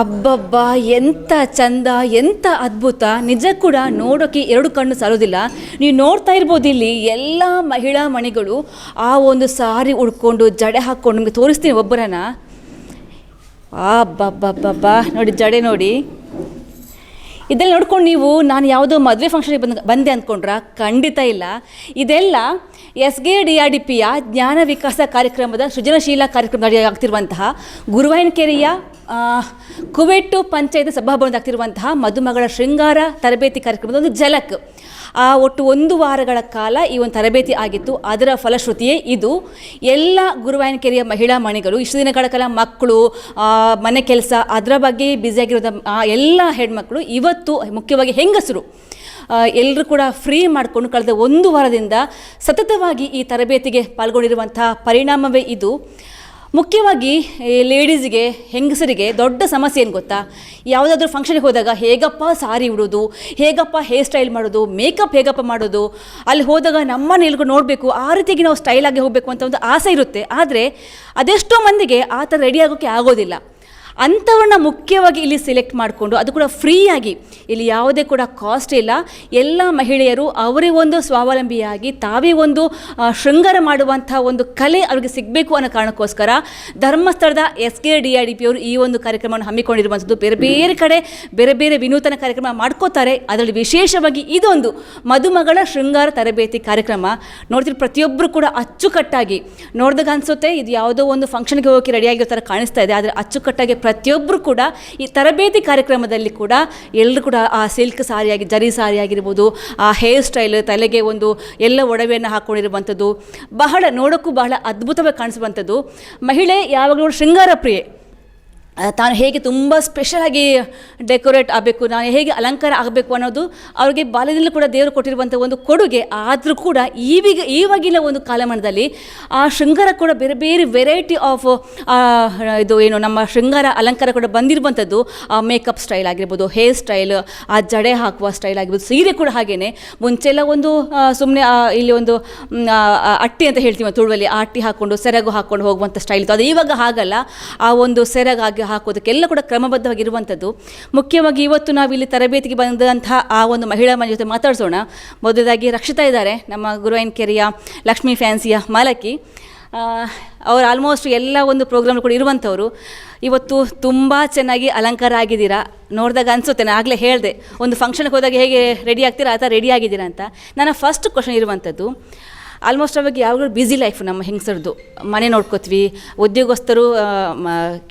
ಅಬ್ಬಬ್ಬ ಎಂಥ ಚಂದ ಎಂಥ ಅದ್ಭುತ. ನಿಜ ಕೂಡ ನೋಡೋಕ್ಕೆ ಎರಡು ಕಣ್ಣು ಸಾಲೋದಿಲ್ಲ. ನೀವು ನೋಡ್ತಾ ಇರ್ಬೋದು ಇಲ್ಲಿ ಎಲ್ಲ ಮಹಿಳಾ ಮಣಿಗಳು ಆ ಒಂದು ಸಾರಿ ಉಡ್ಕೊಂಡು ಜಡೆ ಹಾಕ್ಕೊಂಡು ನಿಮಗೆ ತೋರಿಸ್ತೀನಿ ಒಬ್ಬರನ್ನ. ಅಬ್ಬಬ್ಬಬ್ಬಬ್ಬ. ನೋಡಿ, ಜಡೆ ನೋಡಿ. ಇದೆಲ್ಲ ನೋಡ್ಕೊಂಡು ನೀವು, ನಾನು ಯಾವುದೋ ಮದುವೆ ಫಂಕ್ಷನ್ಗೆ ಬಂದು, ಬಂದೆ ಅಂದ್ಕೊಂಡ್ರ ಖಂಡಿತ ಇಲ್ಲ. ಇದೆಲ್ಲ ಎಸ್ಗೆ ಡಿ ಆರ್ ಡಿ ಪಿಯ ಜ್ಞಾನ ವಿಕಾಸ ಕಾರ್ಯಕ್ರಮದ ಸೃಜನಶೀಲ ಕಾರ್ಯಕ್ರಮ ಆಗ್ತಿರುವಂತಹ ಗುರುವಾಯನಕೆರೆಯ ಕುವೆಟ್ಟು ಪಂಚಾಯತ್ ಸಭಾಭವನದ ಆಗ್ತಿರುವಂತಹ ಮದುಮಗಳ ಶೃಂಗಾರ ತರಬೇತಿ ಕಾರ್ಯಕ್ರಮದ ಒಂದು ಝಲಕ್. ಆ ಒಟ್ಟು ಒಂದು ವಾರಗಳ ಕಾಲ ಈ ಒಂದು ತರಬೇತಿ ಆಗಿತ್ತು. ಅದರ ಫಲಶ್ರುತಿಯೇ ಇದು. ಎಲ್ಲ ಗುರುವಾಯನಕೆರೆಯ ಮಹಿಳಾ ಮಣಿಗಳು, ಇಷ್ಟು ದಿನಗಳ ಕಾಲ ಮಕ್ಕಳು ಮನೆ ಕೆಲಸ, ಅದರ ಬಗ್ಗೆ ಬ್ಯುಸಿಯಾಗಿರೋದ ಎಲ್ಲ ಹೆಣ್ಮಕ್ಳು ಇವತ್ತು ಮುಖ್ಯವಾಗಿ ಹೆಂಗಸರು ಎಲ್ಲರೂ ಕೂಡ ಫ್ರೀ ಮಾಡಿಕೊಂಡು ಕಳೆದ ಒಂದು ವಾರದಿಂದ ಸತತವಾಗಿ ಈ ತರಬೇತಿಗೆ ಪಾಲ್ಗೊಂಡಿರುವಂತಹ ಪರಿಣಾಮವೇ ಇದು. ಮುಖ್ಯವಾಗಿ ಲೇಡೀಸ್ಗೆ ಹೆಂಗಸರಿಗೆ ದೊಡ್ಡ ಸಮಸ್ಯೆ ಏನು ಗೊತ್ತಾ? ಯಾವುದಾದ್ರೂ ಫಂಕ್ಷನ್ಗೆ ಹೋದಾಗ ಹೇಗಪ್ಪ ಸಾರಿ ಉಡೋದು, ಹೇಗಪ್ಪ ಹೇರ್ ಸ್ಟೈಲ್ ಮಾಡೋದು ಮೇಕಪ್ ಹೇಗಪ್ಪ ಮಾಡೋದು, ಅಲ್ಲಿ ಹೋದಾಗ ನಮ್ಮನ್ನು ಎಲ್ಗೂ ನೋಡಬೇಕು, ಆ ರೀತಿಗೆ ನಾವು ಸ್ಟೈಲಾಗಿ ಹೋಗಬೇಕು ಅಂತ ಒಂದು ಆಸೆ ಇರುತ್ತೆ. ಆದರೆ, ಅದೆಷ್ಟೋ ಮಂದಿಗೆ ಆ ಥರ ರೆಡಿ ಆಗೋಕ್ಕೆ ಆಗೋದಿಲ್ಲ. ಅಂಥವ್ರನ್ನ ಮುಖ್ಯವಾಗಿ ಇಲ್ಲಿ ಸೆಲೆಕ್ಟ್ ಮಾಡಿಕೊಂಡು ಅದು ಕೂಡ ಫ್ರೀಯಾಗಿ ಇಲ್ಲಿ ಯಾವುದೇ ಕೂಡ ಕಾಸ್ಟ್ ಇಲ್ಲ. ಎಲ್ಲ ಮಹಿಳೆಯರು ಅವರೇ ಒಂದು ಸ್ವಾವಲಂಬಿಯಾಗಿ ತಾವೇ ಒಂದು ಶೃಂಗಾರ ಮಾಡುವಂಥ ಒಂದು ಕಲೆ ಅವ್ರಿಗೆ ಸಿಗಬೇಕು ಅನ್ನೋ ಕಾರಣಕ್ಕೋಸ್ಕರ ಧರ್ಮಸ್ಥಳದ S K D R D P ಅವರು ಈ ಒಂದು ಕಾರ್ಯಕ್ರಮವನ್ನು ಹಮ್ಮಿಕೊಂಡಿರುವಂಥದ್ದು. ಬೇರೆ ಬೇರೆ ಕಡೆ ಬೇರೆ ಬೇರೆ ವಿನೂತನ ಕಾರ್ಯಕ್ರಮ ಮಾಡ್ಕೋತಾರೆ. ಅದರಲ್ಲಿ ವಿಶೇಷವಾಗಿ ಇದೊಂದು ಮದುಮಗಳ ಶೃಂಗಾರ ತರಬೇತಿ ಕಾರ್ಯಕ್ರಮ. ನೋಡ್ತೀರಿ ಪ್ರತಿಯೊಬ್ಬರು ಕೂಡ ಅಚ್ಚುಕಟ್ಟಾಗಿ ನೋಡಿದಾಗ ಅನಿಸುತ್ತೆ, ಇದು ಯಾವುದೋ ಒಂದು ಫಂಕ್ಷನ್ಗೆ ಹೋಗಿ ರೆಡಿಯಾಗಿರೋ ಥರ ಕಾಣಿಸ್ತಾ ಇದೆ, ಆದರೆ ಅಚ್ಚುಕಟ್ಟಾಗಿ ಪ್ರತಿಯೊಬ್ಬರು ಕೂಡ ಈ ತರಬೇತಿ ಕಾರ್ಯಕ್ರಮದಲ್ಲಿ ಕೂಡ ಎಲ್ಲರೂ ಕೂಡ ಆ ಸಿಲ್ಕ್ ಸಾರಿಯಾಗಿ ಜರಿ ಸಾರಿ ಆಗಿರ್ಬೋದು, ಆ ಹೇರ್ ಸ್ಟೈಲ್, ತಲೆಗೆ ಒಂದು ಎಲ್ಲ ಒಡವೆಯನ್ನು ಹಾಕ್ಕೊಂಡಿರುವಂಥದ್ದು ಬಹಳ ನೋಡೋಕ್ಕೂ ಬಹಳ ಅದ್ಭುತವಾಗಿ ಕಾಣಿಸುವಂಥದ್ದು. ಮಹಿಳೆ ಯಾವಾಗಲೂ ಶೃಂಗಾರ ಪ್ರಿಯೆ ತಾನು ಹೇಗೆ ತುಂಬ ಸ್ಪೆಷಲಾಗಿ ಡೆಕೋರೇಟ್ ಆಗಬೇಕು, ನಾನು ಹೇಗೆ ಅಲಂಕಾರ ಆಗಬೇಕು ಅನ್ನೋದು ಅವ್ರಿಗೆ ಬಾಲ್ಯದಲ್ಲೂ ಕೂಡ ದೇವರು ಕೊಟ್ಟಿರುವಂಥ ಒಂದು ಕೊಡುಗೆ. ಆದರೂ ಕೂಡ ಈವೀಗ, ಈವಾಗಿನ ಒಂದು ಕಾಲಮಾನದಲ್ಲಿ ಆ ಶೃಂಗಾರ ಕೂಡ ಬೇರೆ ಬೇರೆ ವೆರೈಟಿ ಆಫ್ ಇದು ಏನು ನಮ್ಮ ಶೃಂಗಾರ ಅಲಂಕಾರ ಕೂಡ ಬಂದಿರುವಂಥದ್ದು ಆ ಮೇಕಪ್ ಸ್ಟೈಲ್ ಆಗಿರ್ಬೋದು ಹೇರ್ ಸ್ಟೈಲ್ ಆ ಜಡೆ ಹಾಕುವ ಸ್ಟೈಲ್ ಆಗಿರ್ಬೋದು, ಸೀರೆ ಕೂಡ ಹಾಗೆಯೇ ಮುಂಚೆಲ್ಲ ಒಂದು ಸುಮ್ಮನೆ ಇಲ್ಲಿ ಒಂದು ಅಟ್ಟಿ ಅಂತ ಹೇಳ್ತೀವಿ ತುಳುವಲ್ಲಿ, ಆ ಅಟ್ಟಿ ಹಾಕ್ಕೊಂಡು ಸೆರಗು ಹಾಕ್ಕೊಂಡು ಹೋಗುವಂಥ ಸ್ಟೈಲ್ ಅದು ಇವಾಗ ಹಾಗಲ್ಲ. ಆ ಒಂದು ಸೆರಗಾಗಿ ಹಾಕೋದಕ್ಕೆಲ್ಲ ಕೂಡ ಕ್ರಮಬದ್ಧವಾಗಿರುವಂಥದ್ದು. ಮುಖ್ಯವಾಗಿ ಇವತ್ತು ನಾವು ಇಲ್ಲಿ ತರಬೇತಿಗೆ ಬಂದಂತಹ ಆ ಒಂದು ಮಹಿಳಾ ಮನೆ ಜೊತೆ ಮಾತಾಡಿಸೋಣ. ಮೊದಲಾಗಿ ರಕ್ಷಿತಾ ಇದ್ದಾರೆ, ನಮ್ಮ ಗುರುವಾಯನಕೆರೆಯ ಲಕ್ಷ್ಮೀ ಫ್ಯಾನ್ಸಿಯ ಮಾಲಕಿ. ಅವ್ರು ಆಲ್ಮೋಸ್ಟ್ ಎಲ್ಲ ಒಂದು ಪ್ರೋಗ್ರಾಮ್ ಕೂಡ ಇರುವಂಥವ್ರು. ಇವತ್ತು ತುಂಬ ಚೆನ್ನಾಗಿ ಅಲಂಕಾರ ಆಗಿದ್ದೀರಾ? ನೋಡಿದಾಗ ಅನಿಸುತ್ತೆ, ನಾನು ಆಗಲೇ ಹೇಳಿದೆ. ಒಂದು ಫಂಕ್ಷನ್ಗೆ ಹೋದಾಗ ಹೇಗೆ ರೆಡಿ ಆಗ್ತೀರಾ? ಆ ಥರ ರೆಡಿ ಆಗಿದ್ದೀರಾ ಅಂತ. ನನ್ನ ಫಸ್ಟ್ ಕ್ವಶನ್ ಇರುವಂಥದ್ದು ಆಲ್ಮೋಸ್ಟ್ ಅವಾಗ ಯಾವಾಗಲೂ ಬ್ಯುಸಿ ಲೈಫ್ ನಮ್ಮ ಹೆಂಗಸರದು ಮನೆ ನೋಡ್ಕೋತೀವಿ, ಉದ್ಯೋಗಸ್ಥರು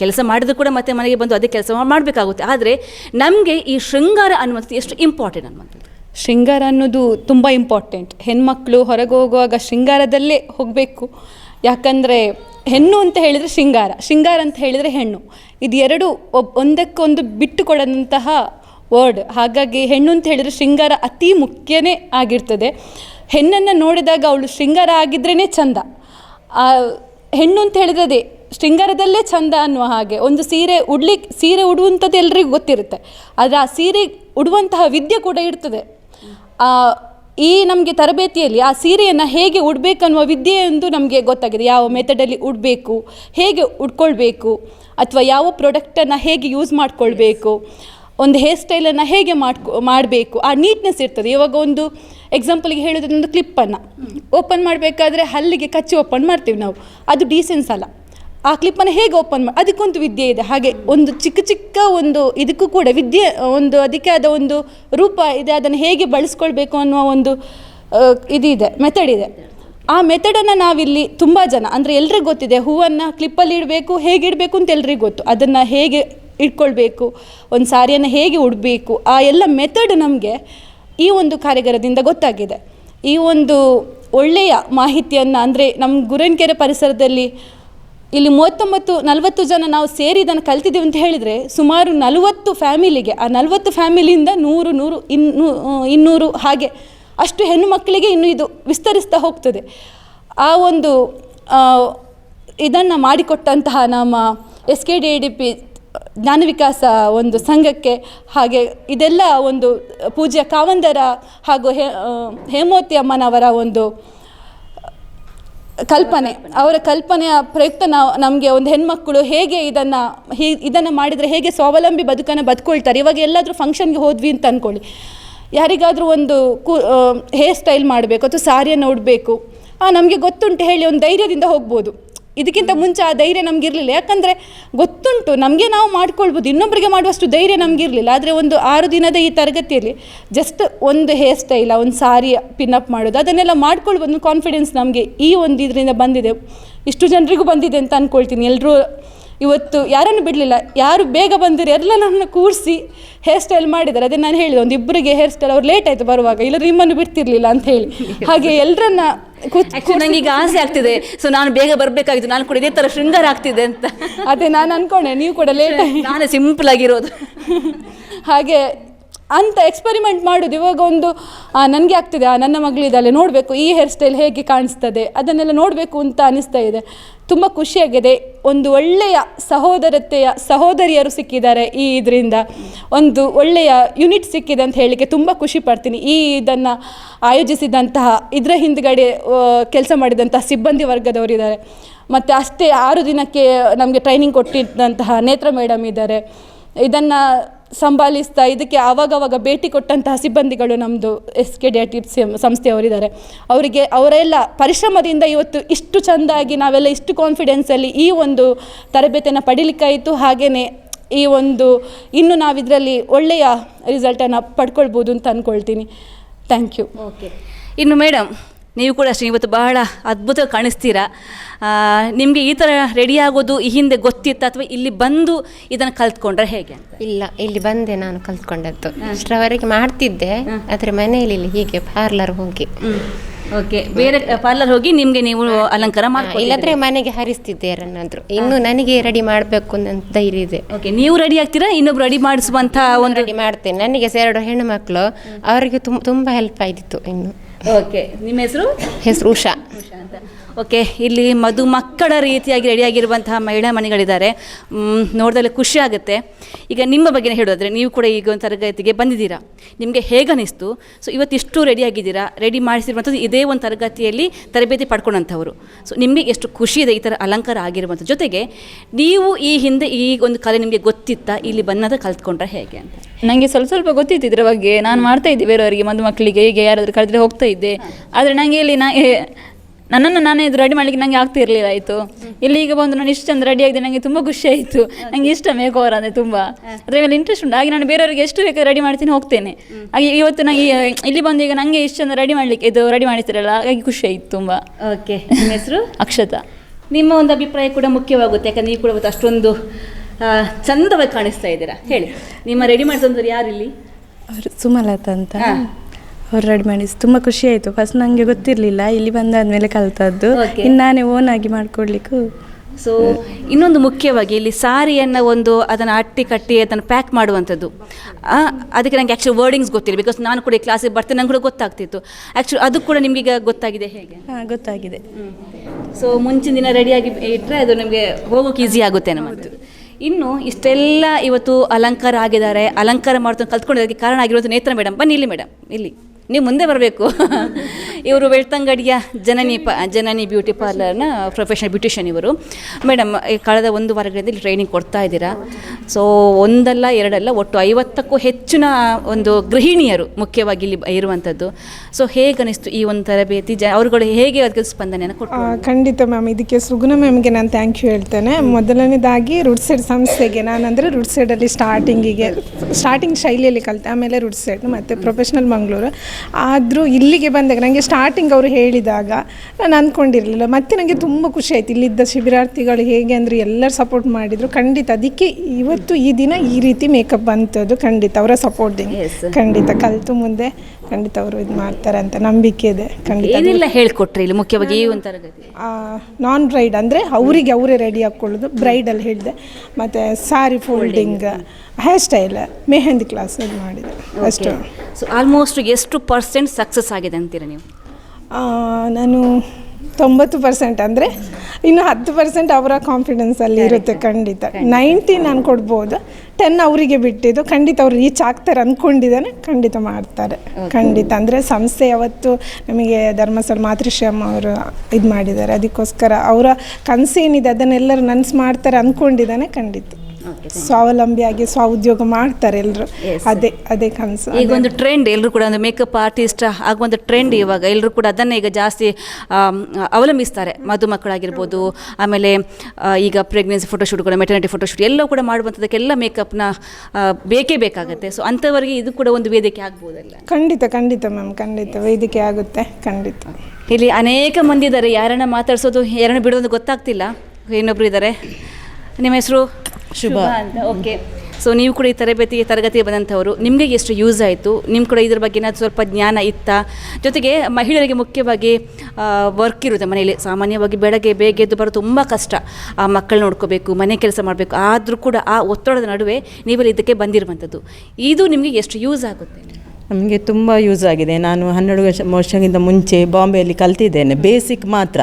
ಕೆಲಸ ಮಾಡಿದ್ರು ಕೂಡ ಮತ್ತೆ ಮನೆಗೆ ಬಂದು ಅದೇ ಕೆಲಸ ಮಾಡಬೇಕಾಗುತ್ತೆ. ಆದರೆ ನಮಗೆ ಈ ಶೃಂಗಾರ ಅನ್ನುವಂಥದ್ದು ಎಷ್ಟು ಇಂಪಾರ್ಟೆಂಟ್ ಅನ್ನುವಂಥದ್ದು ಶೃಂಗಾರ ಅನ್ನೋದು ತುಂಬ ಇಂಪಾರ್ಟೆಂಟ್ ಹೆಣ್ಮಕ್ಳು ಹೊರಗೆ ಹೋಗುವಾಗ ಶೃಂಗಾರದಲ್ಲೇ ಹೋಗಬೇಕು. ಯಾಕಂದರೆ ಹೆಣ್ಣು ಅಂತ ಹೇಳಿದರೆ ಶೃಂಗಾರ ಶೃಂಗಾರ ಅಂತ ಹೇಳಿದರೆ ಹೆಣ್ಣು. ಇದು ಎರಡು ಒಬ್ ಒಂದಕ್ಕೊಂದು ಬಿಟ್ಟುಕೊಡದಂತಹ ವರ್ಡ್ ಹಾಗಾಗಿ ಹೆಣ್ಣು ಅಂತ ಹೇಳಿದರೆ ಶೃಂಗಾರ ಅತಿ ಮುಖ್ಯನೇ ಆಗಿರ್ತದೆ. ಹೆಣ್ಣನ್ನು ನೋಡಿದಾಗ ಅವಳು ಶೃಂಗಾರ ಆಗಿದ್ರೇ ಚಂದ. ಹೆಣ್ಣು ಅಂತ ಹೇಳಿದ್ರೆ ಅದೇ ಶೃಂಗಾರದಲ್ಲೇ ಚಂದ ಅನ್ನುವ ಹಾಗೆ. ಒಂದು ಸೀರೆ ಉಡ್ಲಿಕ್ಕೆ ಸೀರೆ ಉಡುವಂಥದ್ದು ಎಲ್ರಿಗೂ ಗೊತ್ತಿರುತ್ತೆ. ಆದರೆ ಆ ಸೀರೆ ಉಡುವಂತಹ ವಿದ್ಯೆ ಕೂಡ ಇರ್ತದೆ. ಈ ನಮಗೆ ತರಬೇತಿಯಲ್ಲಿ ಆ ಸೀರೆಯನ್ನು ಹೇಗೆ ಉಡಬೇಕನ್ನುವ ವಿದ್ಯೆ ಎಂದು ನಮಗೆ ಗೊತ್ತಾಗಿದೆ. ಯಾವ ಮೆಥಡಲ್ಲಿ ಉಡಬೇಕು, ಹೇಗೆ ಉಡ್ಕೊಳ್ಬೇಕು, ಅಥವಾ ಯಾವ ಪ್ರಾಡಕ್ಟನ್ನು ಹೇಗೆ ಯೂಸ್ ಮಾಡ್ಕೊಳ್ಬೇಕು ಒಂದು ಹೇರ್ ಸ್ಟೈಲನ್ನು ಹೇಗೆ ಮಾಡ್ಕೊ, ಮಾಡಬೇಕು, ಆ ನೀಟ್ನೆಸ್ ಇರ್ತದೆ. ಇವಾಗ ಒಂದು ಎಕ್ಸಾಂಪಲ್ಗೆ ಹೇಳೋದ್ರೆ ಒಂದು ಕ್ಲಿಪ್ಪನ್ನು ಓಪನ್ ಮಾಡಬೇಕಾದ್ರೆ ಹಲ್ಲಿಗೆ ಕಚ್ಚಿ ಓಪನ್ ಮಾಡ್ತೀವಿ ನಾವು. ಅದು ಡೀಸೆನ್ಸ್ ಅಲ್ಲ. ಆ ಕ್ಲಿಪ್ಪನ್ನು ಹೇಗೆ ಓಪನ್ ಮಾಡಿ ಅದಕ್ಕೊಂದು ವಿದ್ಯೆ ಇದೆ. ಹಾಗೆ ಒಂದು ಚಿಕ್ಕ ಚಿಕ್ಕ ಒಂದು ಇದಕ್ಕೂ ಕೂಡ ವಿದ್ಯೆ, ಒಂದು ಅದಕ್ಕೆ ಆದ ಒಂದು ರೂಪ ಇದೆ. ಅದನ್ನು ಹೇಗೆ ಬಳಸ್ಕೊಳ್ಬೇಕು ಅನ್ನುವ ಒಂದು ಇದಿದೆ ಮೆಥಡ್ ಇದೆ. ಆ ಮೆಥಡನ್ನು ನಾವಿಲ್ಲಿ ತುಂಬ ಜನ, ಅಂದರೆ ಎಲ್ರಿಗೂ ಗೊತ್ತಿದೆ, ಹೂವನ್ನು ಕ್ಲಿಪ್ಪಲ್ಲಿ ಇಡಬೇಕು, ಹೇಗೆ ಇಡಬೇಕು ಅಂತ ಎಲ್ರಿಗೂ ಗೊತ್ತು. ಅದನ್ನು ಹೇಗೆ ಇಟ್ಕೊಳ್ಬೇಕು, ಒಂದು ಸಾರಿಯನ್ನು ಹೇಗೆ ಉಡಬೇಕು, ಆ ಎಲ್ಲ ಮೆಥಡ್ ನಮಗೆ ಈ ಒಂದು ಕಾರ್ಯಾಗಾರದಿಂದ ಗೊತ್ತಾಗಿದೆ. ಈ ಒಂದು ಒಳ್ಳೆಯ ಮಾಹಿತಿಯನ್ನು ಅಂದರೆ ನಮ್ಮ ಗುರನ್ಕೆರೆ ಪರಿಸರದಲ್ಲಿ ಇಲ್ಲಿ ಮೂವತ್ತೊಂಬತ್ತು, ನಲವತ್ತು ಜನ ನಾವು ಸೇರಿ ಇದನ್ನು ಕಲ್ತಿದ್ದೀವಿ ಅಂತ ಹೇಳಿದರೆ ಸುಮಾರು ನಲವತ್ತು ಫ್ಯಾಮಿಲಿಗೆ, ಆ ನಲವತ್ತು ಫ್ಯಾಮಿಲಿಯಿಂದ ನೂರು ನೂರು, ಇನ್ನೂ, ಇನ್ನೂರು ಹಾಗೆ ಅಷ್ಟು ಹೆಣ್ಣು ಮಕ್ಕಳಿಗೆ ಇನ್ನು ಇದು ವಿಸ್ತರಿಸ್ತಾ ಹೋಗ್ತದೆ. ಆ ಒಂದು ಇದನ್ನು ಮಾಡಿಕೊಟ್ಟಂತಹ ನಮ್ಮ S K D D P ಜ್ಞಾನ ವಿಕಾಸ ಒಂದು ಸಂಘಕ್ಕೆ ಹಾಗೆ ಇದೆಲ್ಲ ಒಂದು ಪೂಜ್ಯ ಕಾವಂದರ ಹಾಗೂ ಹೇ ಹೇಮೋತಿ ಅಮ್ಮನವರ ಒಂದು ಕಲ್ಪನೆ. ಅವರ ಕಲ್ಪನೆಯ ಪ್ರಯುಕ್ತ ನಾವು, ನಮಗೆ ಒಂದು ಹೆಣ್ಮಕ್ಕಳು ಹೇಗೆ ಇದನ್ನು, ಹೀ, ಇದನ್ನು ಮಾಡಿದರೆ ಹೇಗೆ ಸ್ವಾವಲಂಬಿ ಬದುಕನ್ನು ಬದುಕೊಳ್ತಾರೆ. ಇವಾಗ ಎಲ್ಲಾದರೂ ಫಂಕ್ಷನ್ಗೆ ಹೋದ್ವಿ ಅಂತ ಅಂದ್ಕೊಳ್ಳಿ ಯಾರಿಗಾದರೂ ಒಂದು ಕೂ ಹೇರ್ ಸ್ಟೈಲ್ ಮಾಡಬೇಕು, ಅಥವಾ ಸಾರಿಯನ್ನು ಉಡಬೇಕು. ನಮಗೆ ಗೊತ್ತುಂಟು ಹೇಳಿ ಒಂದು ಧೈರ್ಯದಿಂದ ಹೋಗ್ಬೋದು. ಇದಕ್ಕಿಂತ ಮುಂಚೆ ಆ ಧೈರ್ಯ ನಮಗಿರಲಿಲ್ಲ. ಯಾಕಂದರೆ ಗೊತ್ತುಂಟು, ನಮಗೆ ನಾವು ಮಾಡ್ಕೊಳ್ಬೋದು ಇನ್ನೊಬ್ಬರಿಗೆ ಮಾಡುವಷ್ಟು ಧೈರ್ಯ ನಮಗಿರಲಿಲ್ಲ. ಆದರೆ ಒಂದು ಆರು ದಿನದ ಈ ತರಗತಿಯಲ್ಲಿ ಜಸ್ಟ್ ಒಂದು ಹೇರ್ ಸ್ಟೈಲ ಒಂದು ಸಾರಿ ಪಿನ್ಅಪ್ ಮಾಡೋದು, ಅದನ್ನೆಲ್ಲ ಮಾಡ್ಕೊಳ್ಬೋದು ಕಾನ್ಫಿಡೆನ್ಸ್ ನಮಗೆ ಈ ಒಂದು ಇದರಿಂದ ಬಂದಿದೆ. ಇಷ್ಟು ಜನರಿಗೂ ಬಂದಿದೆ ಅಂತ ಅಂದ್ಕೊಳ್ತೀನಿ ಎಲ್ಲರೂ ಇವತ್ತು ಯಾರನ್ನು ಬಿಡಲಿಲ್ಲ, ಯಾರು ಬೇಗ ಬಂದಿರಿ ಎಲ್ಲ ನನ್ನ ಕೂರಿಸಿ ಹೇರ್ ಸ್ಟೈಲ್ ಮಾಡಿದ್ದಾರೆ. ಅದೇ ನಾನು ಹೇಳಿದೆ ಒಂದು ಇಬ್ಬರಿಗೆ ಹೇರ್ ಸ್ಟೈಲ್ ಅವ್ರು ಲೇಟ್ ಆಯಿತು ಬರುವಾಗ ಇಲ್ಲ ನಿಮ್ಮನ್ನು ಬಿಡ್ತಿರ್ಲಿಲ್ಲ ಅಂತ ಹೇಳಿ. ಹಾಗೆ ಎಲ್ಲರನ್ನ ನನಗೆ ಈಗ ಆಸೆ ಆಗ್ತಿದೆ. ಸೊ ನಾನು ಬೇಗ ಬರಬೇಕಾಗಿತ್ತು ನಾನು ಕೂಡ ಇದೇ ಥರ ಶೃಂಗಾರ ಆಗ್ತಿದೆ ಅಂತ. ಅದೇ ನಾನು ಅನ್ಕೊಂಡೆ ನೀವು ಕೂಡ ಲೇಟ್ ನಾನೇ ಸಿಂಪಲ್ ಆಗಿರೋದು. ಹಾಗೆ ಅಂತ ಎಕ್ಸ್ಪೆರಿಮೆಂಟ್ ಮಾಡೋದು. ಇವಾಗ ಒಂದು ನನಗೆ ಆಗ್ತಿದೆ ನನ್ನ ಮಗಳಿದ್ದಾಳೆ ನೋಡಬೇಕು ಈ ಹೇರ್ ಸ್ಟೈಲ್ ಹೇಗೆ ಕಾಣಿಸ್ತದೆ, ಅದನ್ನೆಲ್ಲ ನೋಡಬೇಕು ಅಂತ ಅನಿಸ್ತಾ ಇದೆ. ತುಂಬ ಖುಷಿಯಾಗಿದೆ. ಒಂದು ಒಳ್ಳೆಯ ಸಹೋದರತೆಯ, ಸಹೋದರಿಯರು ಸಿಕ್ಕಿದ್ದಾರೆ ಈ ಇದರಿಂದ. ಒಂದು ಒಳ್ಳೆಯ ಯೂನಿಟ್ ಸಿಕ್ಕಿದೆ ಅಂತ ಹೇಳಲಿಕ್ಕೆ ತುಂಬ ಖುಷಿ ಪಡ್ತೀನಿ. ಈ ಇದನ್ನು ಆಯೋಜಿಸಿದಂತಹ, ಇದರ ಹಿಂದ್ಗಡೆ ಕೆಲಸ ಮಾಡಿದಂತಹ ಸಿಬ್ಬಂದಿ ವರ್ಗದವರಿದ್ದಾರೆ ಮತ್ತು ಅಷ್ಟೇ ಆರು ದಿನಕ್ಕೆ ನಮಗೆ ಟ್ರೈನಿಂಗ್ ಕೊಟ್ಟಿದ್ದಂತಹ ನೇತ್ರ ಮೇಡಮ್ ಇದ್ದಾರೆ. ಇದನ್ನು ಸಂಭಾಲಿಸ್ತಾ ಇದಕ್ಕೆ ಆವಾಗವಾಗ ಭೇಟಿ ಕೊಟ್ಟಂತಹ ಸಿಬ್ಬಂದಿಗಳು ನಮ್ಮದು S K D I tips ಸಂಸ್ಥೆಯವರಿದ್ದಾರೆ. ಅವರಿಗೆ ಅವರೆಲ್ಲ ಪರಿಶ್ರಮದಿಂದ ಇವತ್ತು ಇಷ್ಟು ಚೆಂದಾಗಿ ನಾವೆಲ್ಲ ಇಷ್ಟು ಕಾನ್ಫಿಡೆನ್ಸಲ್ಲಿ ಈ ಒಂದು ತರಬೇತಿಯನ್ನು ಪಡೀಲಿಕ್ಕಾಯಿತು. ಹಾಗೆಯೇ ಈ ಒಂದು ಇನ್ನು ನಾವು ಇದರಲ್ಲಿ ಒಳ್ಳೆಯ ರಿಸಲ್ಟನ್ನು ಪಡ್ಕೊಳ್ಬೋದು ಅಂತ ಅಂದ್ಕೊಳ್ತೀನಿ ಥ್ಯಾಂಕ್ ಯು ಓಕೆ ಇನ್ನು ಮೇಡಮ್ ನೀವು ಕೂಡ ಅಷ್ಟೇ ಇವತ್ತು ಬಹಳ ಅದ್ಭುತ ಕಾಣಿಸ್ತೀರಾ. ನಿಮಗೆ ಈ ಥರ ರೆಡಿ ಆಗೋದು ಈ ಹಿಂದೆ ಗೊತ್ತಿತ್ತು ಅಥವಾ ಇಲ್ಲಿ ಬಂದು ಇದನ್ನು ಕಲ್ತ್ಕೊಂಡ್ರೆ ಹೇಗೆ ಅಂತ? ಇಲ್ಲ ಇಲ್ಲಿ ಬಂದೆ ನಾನು ಕಲ್ತ್ಕೊಂಡದ್ದು. ಅಷ್ಟರವರೆಗೆ ಮಾಡ್ತಿದ್ದೆ ಆದರೆ ಮನೆಯಲ್ಲಿ ಇಲ್ಲಿ ಹೀಗೆ ಪಾರ್ಲರ್ ಹೋಗಿ. ಓಕೆ ಬೇರೆ ಪಾರ್ಲರ್ ಹೋಗಿ ನಿಮಗೆ ನೀವು ಅಲಂಕಾರ ಮಾಡಿ ಇಲ್ಲದ್ರೆ ಮನೆಗೆ ಹರಿಸ್ತಿದ್ದೆ ಯಾರನ್ನಾದ್ರು. ಇನ್ನು ನನಗೆ ರೆಡಿ ಮಾಡಬೇಕು ಅಂತ ಧೈರ್ಯ ಇದೆ. ಓಕೆ ನೀವು ರೆಡಿ ಆಗ್ತೀರಾ? ಇನ್ನೊಬ್ರು ರೆಡಿ ಮಾಡಿಸುವಂಥ ಒಂದು ರೆಡಿ ಮಾಡ್ತೇನೆ. ನನಗೆ ಎರಡು ಹೆಣ್ಣು ಮಕ್ಕಳು ಅವರಿಗೆ ತುಂಬ ತುಂಬ ಹೆಲ್ಪ್ ಆಯ್ತಿತ್ತು ಇನ್ನು. ಓಕೆ ನಿಮ್ಮ ಹೆಸರು? ಹೆಸರು ಉಷಾ ಅಂತ. ಓಕೆ, ಇಲ್ಲಿ ಮಧು ಮಕ್ಕಳ ರೀತಿಯಾಗಿ ರೆಡಿಯಾಗಿರುವಂತಹ ಮಹಿಳಾ ಮನೆಗಳಿದ್ದಾರೆ ನೋಡಿದಲ್ಲಿ ಖುಷಿ ಆಗುತ್ತೆ. ಈಗ ನಿಮ್ಮ ಬಗ್ಗೆ ಹೇಳೋದ್ರೆ ನೀವು ಕೂಡ ಈಗ ಒಂದು ತರಗತಿಗೆ ಬಂದಿದ್ದೀರಾ. ನಿಮಗೆ ಹೇಗನಿಸ್ತು ಸೊ ಇವತ್ತಿಷ್ಟು ರೆಡಿಯಾಗಿದ್ದೀರಾ ರೆಡಿ ಮಾಡಿಸಿರುವಂಥದ್ದು ಇದೇ ಒಂದು ತರಗತಿಯಲ್ಲಿ ತರಬೇತಿ ಪಡ್ಕೊಂಡಂಥವ್ರು. ಸೊ ನಿಮಗೆ ಎಷ್ಟು ಖುಷಿ ಇದೆ ಈ ಥರ ಅಲಂಕಾರ ಆಗಿರುವಂಥ ಜೊತೆಗೆ, ನೀವು ಈ ಹಿಂದೆ ಈ ಒಂದು ಕಲೆ ನಿಮಗೆ ಗೊತ್ತಿತ್ತಾ? ಇಲ್ಲಿ ಬಂದಾಗ ಕಲ್ತ್ಕೊಂಡ್ರೆ ಹೇಗೆ ಅಂತ. ನನಗೆ ಸ್ವಲ್ಪ ಸ್ವಲ್ಪ ಗೊತ್ತಿತ್ತು ಇದರ ಬಗ್ಗೆ. ನಾನು ಮಾಡ್ತಾ ಇದ್ದೆ ಬೇರೆಯವರಿಗೆ, ಮದುಮಕ್ಕಳಿಗೆ, ಹೀಗೆ ಯಾರಾದರೂ ಕರೆದ್ರೆ ಹೋಗ್ತಾ ಇದ್ದೆ. ಆದರೆ ನನಗೆ ಇಲ್ಲಿ ನಾ ನನ್ನನ್ನು ನಾನೇ ಇದು ರೆಡಿ ಮಾಡಲಿಕ್ಕೆ ನನಗೆ ಆಗ್ತಿರ್ಲಿಲ್ಲ ಇರಲಿಲ್ಲ ಆಯಿತು. ಇಲ್ಲಿ ಈಗ ಬಂದು ನಾನು ಇಷ್ಟು ಚಂದ ರೆಡಿ ಆಗಿದೆ ನನಗೆ ತುಂಬ ಖುಷಿ ಆಯಿತು. ನನಗೆ ಇಷ್ಟ ಮೇಕ್ ಓವರ್ ಅಂದರೆ ತುಂಬ. ಅದ್ರ ಮೇಲೆ ಇಂಟ್ರೆಸ್ಟ್ ಉಂಟು. ಹಾಗೆ ನಾನು ಬೇರೆಯವರಿಗೆ ಎಷ್ಟು ಬೇಕು ರೆಡಿ ಮಾಡ್ತೀನಿ ಹೋಗ್ತೇನೆ. ಹಾಗೆ ಇವತ್ತು ನನಗೆ ಇಲ್ಲಿ ಬಂದು ಈಗ ನನಗೆ ಇಷ್ಟು ಚಂದ ರೆಡಿ ಮಾಡಲಿಕ್ಕೆ ಇದು ರೆಡಿ ಮಾಡಿಸ್ತಿರಲ್ಲ ಹಾಗಾಗಿ ಖುಷಿ ಆಯಿತು ತುಂಬ. ಓಕೆ ನಿಮ್ಮ ಹೆಸರು? ಅಕ್ಷತಾ. ನಿಮ್ಮ ಒಂದು ಅಭಿಪ್ರಾಯ ಕೂಡ ಮುಖ್ಯವಾಗುತ್ತೆ ಯಾಕಂದ್ರೆ ನೀವು ಕೂಡ ಇವತ್ತು ಅಷ್ಟೊಂದು ಚಂದವಾಗಿ ಕಾಣಿಸ್ತಾ ಇದ್ದೀರಾ. ಹೇಳಿ. ನಿಮ್ಮ ರೆಡಿ ಮಾಡಿಸೋದ್ರೆ ಯಾರಿಲ್ಲಿ? ಅವರು ಸುಮಲತಾ ಅಂತ. ಹಾ. ಅವ್ರು ರೆಡಿ ಮಾಡಿಸಿ. ತುಂಬ ಖುಷಿ ಆಯಿತು. ಫಸ್ಟ್ ನನಗೆ ಗೊತ್ತಿರಲಿಲ್ಲ. ಇಲ್ಲಿ ಬಂದಾದ್ಮೇಲೆ ಕಲ್ತದ್ದು. Okay. ಇನ್ನು ನಾನೇ ಓನ್ ಆಗಿ ಮಾಡ್ಕೊಡ್ಲಿಕ್ಕೂ. ಸೊ ಇನ್ನೊಂದು ಮುಖ್ಯವಾಗಿ ಇಲ್ಲಿ ಸಾರಿಯನ್ನು ಒಂದು ಅದನ್ನು ಅಟ್ಟಿ ಕಟ್ಟಿ ಅದನ್ನು ಪ್ಯಾಕ್ ಮಾಡುವಂಥದ್ದು. ಆ, ಅದಕ್ಕೆ ನನಗೆ ಆ್ಯಕ್ಚುಲಿ ವರ್ಡಿಂಗ್ಸ್ ಗೊತ್ತಿಲ್ಲ. ಬಿಕಾಸ್ ನಾನು ಕೂಡ ಈ ಕ್ಲಾಸಿಗೆ ಬರ್ತೇನೆ. ನಂಗೆ ಕೂಡ ಗೊತ್ತಾಗ್ತಿತ್ತು. ಆ್ಯಕ್ಚುಲಿ ಅದು ಕೂಡ ನಿಮಗೆ ಈಗ ಗೊತ್ತಾಗಿದೆ ಹೇಗೆ? ಹಾಂ ಗೊತ್ತಾಗಿದೆ. ಸೊ ಮುಂಚಿನ ದಿನ ರೆಡಿಯಾಗಿ ಇಟ್ಟರೆ ಅದು ನಿಮಗೆ ಹೋಗೋಕೆ ಈಸಿ ಆಗುತ್ತೆ ನಮ್ಮದು ಇನ್ನು ಇಷ್ಟೆಲ್ಲ ಇವತ್ತು ಅಲಂಕಾರ ಆಗಿದ್ದಾರೆ. ಅಲಂಕಾರ ಮಾಡ್ತಾ ಕಲ್ತ್ಕೊಂಡಿದ್ದಕ್ಕೆ ಕಾರಣ ಆಗಿರೋದು ನೇತ್ರ ಮೇಡಮ್ ಬನ್ನಿ ಇಲ್ಲಿ ಮೇಡಮ್ ಇಲ್ಲಿ. ನೀವು ಮುಂದೆ ಬರಬೇಕು. ಇವರು ಬೆಳ್ತಂಗಡಿಯ ಜನನಿ ಪ ಜನನಿ ಬ್ಯೂಟಿ ಪಾರ್ಲರ್ನ ಪ್ರೊಫೆಷನಲ್ ಬ್ಯೂಟಿಷಿಯನ್ ಇವರು. ಮೇಡಮ್ ಈ ಕಳೆದ ಒಂದು ವಾರಗಳಿಂದ ಇಲ್ಲಿ ಟ್ರೈನಿಂಗ್ ಕೊಡ್ತಾ ಇದ್ದೀರಾ? ಸೊ ಒಂದಲ್ಲ ಎರಡಲ್ಲ ಒಟ್ಟು ಐವತ್ತಕ್ಕೂ ಹೆಚ್ಚಿನ ಒಂದು ಗೃಹಿಣಿಯರು ಮುಖ್ಯವಾಗಿ ಇಲ್ಲಿ ಇರುವಂಥದ್ದು ಸೊ ಹೇಗೆ ಅನಿಸ್ತು ಈ ಒಂದು ತರಬೇತಿ? ಜ ಅವರುಗಳು ಹೇಗೆ ಅದಕ್ಕೆ ಸ್ಪಂದನೆಯನ್ನು ಕೊಟ್ಟು ಖಂಡಿತ ಮ್ಯಾಮ್ ಇದಕ್ಕೆ ಸುಗುಣ ಮ್ಯಾಮ್ಗೆ ನಾನು ಥ್ಯಾಂಕ್ ಯು ಹೇಳ್ತೇನೆ. ಮೊದಲನೇದಾಗಿ ರುಡ್ಸೆಡ್ ಸಂಸ್ಥೆಗೆ ನಾನಂದರೆ ರುಡ್ಸೆಡಲ್ಲಿ ಸ್ಟಾರ್ಟಿಂಗಿಗೆ ಸ್ಟಾರ್ಟಿಂಗ್ ಶೈಲಿಯಲ್ಲಿ ಕಲಿತೆ ಆಮೇಲೆ ರುಡ್ಸೆಡ್ ಮತ್ತು ಪ್ರೊಫೆಷ್ನಲ್ ಮಂಗಳೂರು. ಆದರೂ ಇಲ್ಲಿಗೆ ಬಂದಾಗ ನನಗೆ ಸ್ಟಾರ್ಟಿಂಗ್ ಅವರು ಹೇಳಿದಾಗ ನಾನು ಅಂದ್ಕೊಂಡಿರಲಿಲ್ಲ ಮತ್ತೆ ನನಗೆ ತುಂಬ ಖುಷಿ ಆಯಿತು. ಇಲ್ಲಿದ್ದ ಶಿಬಿರಾರ್ಥಿಗಳು ಹೇಗೆ ಅಂದರೆ ಎಲ್ಲರೂ ಸಪೋರ್ಟ್ ಮಾಡಿದರು. ಖಂಡಿತ ಅದಕ್ಕೆ ಇವತ್ತು ಈ ದಿನ ಈ ರೀತಿ ಮೇಕಪ್ ಬಂತದ್ದು ಖಂಡಿತ. ಅವರ ಸಪೋರ್ಟಿಂಗ್ Yes. ಖಂಡಿತ ಕಲಿತು ಮುಂದೆ ಖಂಡಿತ ಅವರು ಇದು ಮಾಡ್ತಾರೆ ಅಂತ ನಂಬಿಕೆ ಇದೆ. ಖಂಡಿತ ಏನೆಲ್ಲ ಹೇಳ್ಕೊಟ್ರಿ ಇಲ್ಲಿ ಮುಖ್ಯವಾಗಿ ಈ ಒಂದು ತರಗತಿ ನಾನ್ ಬ್ರೈಡ್ ಅಂದರೆ ಅವರಿಗೆ ಅವರೇ ರೆಡಿ ಹಾಕ್ಕೊಳ್ಳೋದು ಬ್ರೈಡಲ್ಲಿ ಹೇಳಿದೆ. ಮತ್ತು sari folding hair style mehndi class ಇದು ಮಾಡಿದೆ. ಅಷ್ಟು. ಸೊ ಆಲ್ಮೋಸ್ಟ್ ಎಷ್ಟು ಪರ್ಸೆಂಟ್ ಸಕ್ಸಸ್ ಆಗಿದೆ ಅಂತೀರಾ ನೀವು? ಆ, ನಾನು ತೊಂಬತ್ತು ಪರ್ಸೆಂಟ್ ಅಂದರೆ ಇನ್ನು ಹತ್ತು ಪರ್ಸೆಂಟ್ ಅವರ ಕಾನ್ಫಿಡೆನ್ಸಲ್ಲಿ ಇರುತ್ತೆ ಖಂಡಿತ. ನೈಂಟಿ ನಾನು ಕೊಡ್ಬೋದು. ಟೆನ್ ಅವರಿಗೆ ಬಿಟ್ಟಿದ್ದು ಖಂಡಿತ ಅವ್ರು ರೀಚ್ ಆಗ್ತಾರೆ ಅಂದ್ಕೊಂಡಿದ್ದಾನೆ ಖಂಡಿತ ಮಾಡ್ತಾರೆ. ಖಂಡಿತ. ಅಂದರೆ ಸಂಸ್ಥೆ ಯಾವತ್ತು ನಮಗೆ ಧರ್ಮಸ್ಥಳ ಮಾತೃಶ್ಯಾಮ ಅವರು ಇದು ಮಾಡಿದ್ದಾರೆ. ಅದಕ್ಕೋಸ್ಕರ ಅವರ ಕನಸೇನಿದೆ ಅದನ್ನೆಲ್ಲರೂ ನನಸು ಮಾಡ್ತಾರೆ ಅಂದ್ಕೊಂಡಿದ್ದಾನೆ ಖಂಡಿತ. ಸ್ವಾವಲಂಬಿಯಾಗಿ ಸ್ವಉದ್ಯೋಗ ಮಾಡ್ತಾರೆ ಎಲ್ಲರೂ ಅದೇ ಅದೇ ಕನಸು. ಈಗ ಒಂದು ಟ್ರೆಂಡ್ ಎಲ್ಲರೂ ಕೂಡ ಒಂದು ಮೇಕಪ್ ಆರ್ಟಿಸ್ಟ್ ಆಗುವಂಥ ಟ್ರೆಂಡ್ ಇವಾಗ. ಎಲ್ಲರೂ ಕೂಡ ಅದನ್ನೇ ಈಗ ಜಾಸ್ತಿ ಅವಲಂಬಿಸ್ತಾರೆ. ಮಧುಮಕ್ಕಳಾಗಿರ್ಬೋದು ಆಮೇಲೆ ಈಗ ಪ್ರೆಗ್ನೆನ್ಸಿ ಫೋಟೋಶೂಟ್ಗಳು ಮೆಟರ್ನಿಟಿ ಫೋಟೋಶೂಟ್ ಎಲ್ಲ ಕೂಡ ಮಾಡುವಂಥದ್ದಕ್ಕೆಲ್ಲ ಮೇಕಪ್ನ ಬೇಕೇ ಬೇಕಾಗುತ್ತೆ. ಸೊ ಅಂಥವರಿಗೆ ಇದು ಕೂಡ ಒಂದು ವೇದಿಕೆ ಆಗ್ಬೋದಲ್ಲ? ಖಂಡಿತ ಖಂಡಿತ ಮ್ಯಾಮ್ ಖಂಡಿತ. ವೇದಿಕೆ ಆಗುತ್ತೆ ಖಂಡಿತ. ಇಲ್ಲಿ ಅನೇಕ ಮಂದಿ ಇದ್ದಾರೆ ಯಾರನ್ನ ಮಾತಾಡ್ಸೋದು ಯಾರನ್ನ ಬಿಡೋದು ಗೊತ್ತಾಗ್ತಿಲ್ಲ. ಇನ್ನೊಬ್ರು ಇದ್ದಾರೆ. ನಿಮ್ಮ ಹೆಸರು? ಶುಭ. ಅಂತ ಓಕೆ. ಸೊ ನೀವು ಕೂಡ ಈ ತರಬೇತಿ ತರಗತಿಗೆ ಬಂದಂಥವರು ನಿಮಗೆ ಎಷ್ಟು ಯೂಸ್ ಆಯಿತು? ನಿಮ್ಮ ಕೂಡ ಇದ್ರ ಬಗ್ಗೆ ಏನಾದರೂ ಸ್ವಲ್ಪ ಜ್ಞಾನ ಇತ್ತ? ಜೊತೆಗೆ ಮಹಿಳೆಯರಿಗೆ ಮುಖ್ಯವಾಗಿ ವರ್ಕ್ ಇರುತ್ತೆ ಮನೆಯಲ್ಲಿ. ಸಾಮಾನ್ಯವಾಗಿ ಬೆಳಗ್ಗೆ ಬೇಗ ಎದ್ದು ಬರೋದು ತುಂಬ ಕಷ್ಟ. ಆ ಮಕ್ಕಳು ನೋಡ್ಕೋಬೇಕು ಮನೆ ಕೆಲಸ ಮಾಡಬೇಕು. ಆದರೂ ಕೂಡ ಆ ಒತ್ತಡದ ನಡುವೆ ನೀವೆಲ್ಲ ಇದಕ್ಕೆ ಬಂದಿರುವಂಥದ್ದು. ಇದು ನಿಮಗೆ ಎಷ್ಟು ಯೂಸ್ ಆಗುತ್ತೆ? ನಮಗೆ ತುಂಬ ಯೂಸ್ ಆಗಿದೆ. ನಾನು ಹನ್ನೆರಡು ವರ್ಷ ವರ್ಷಕ್ಕಿಂತ ಮುಂಚೆ ಬಾಂಬೆಯಲ್ಲಿ ಕಲ್ತಿದ್ದೇನೆ. ಬೇಸಿಕ್ ಮಾತ್ರ.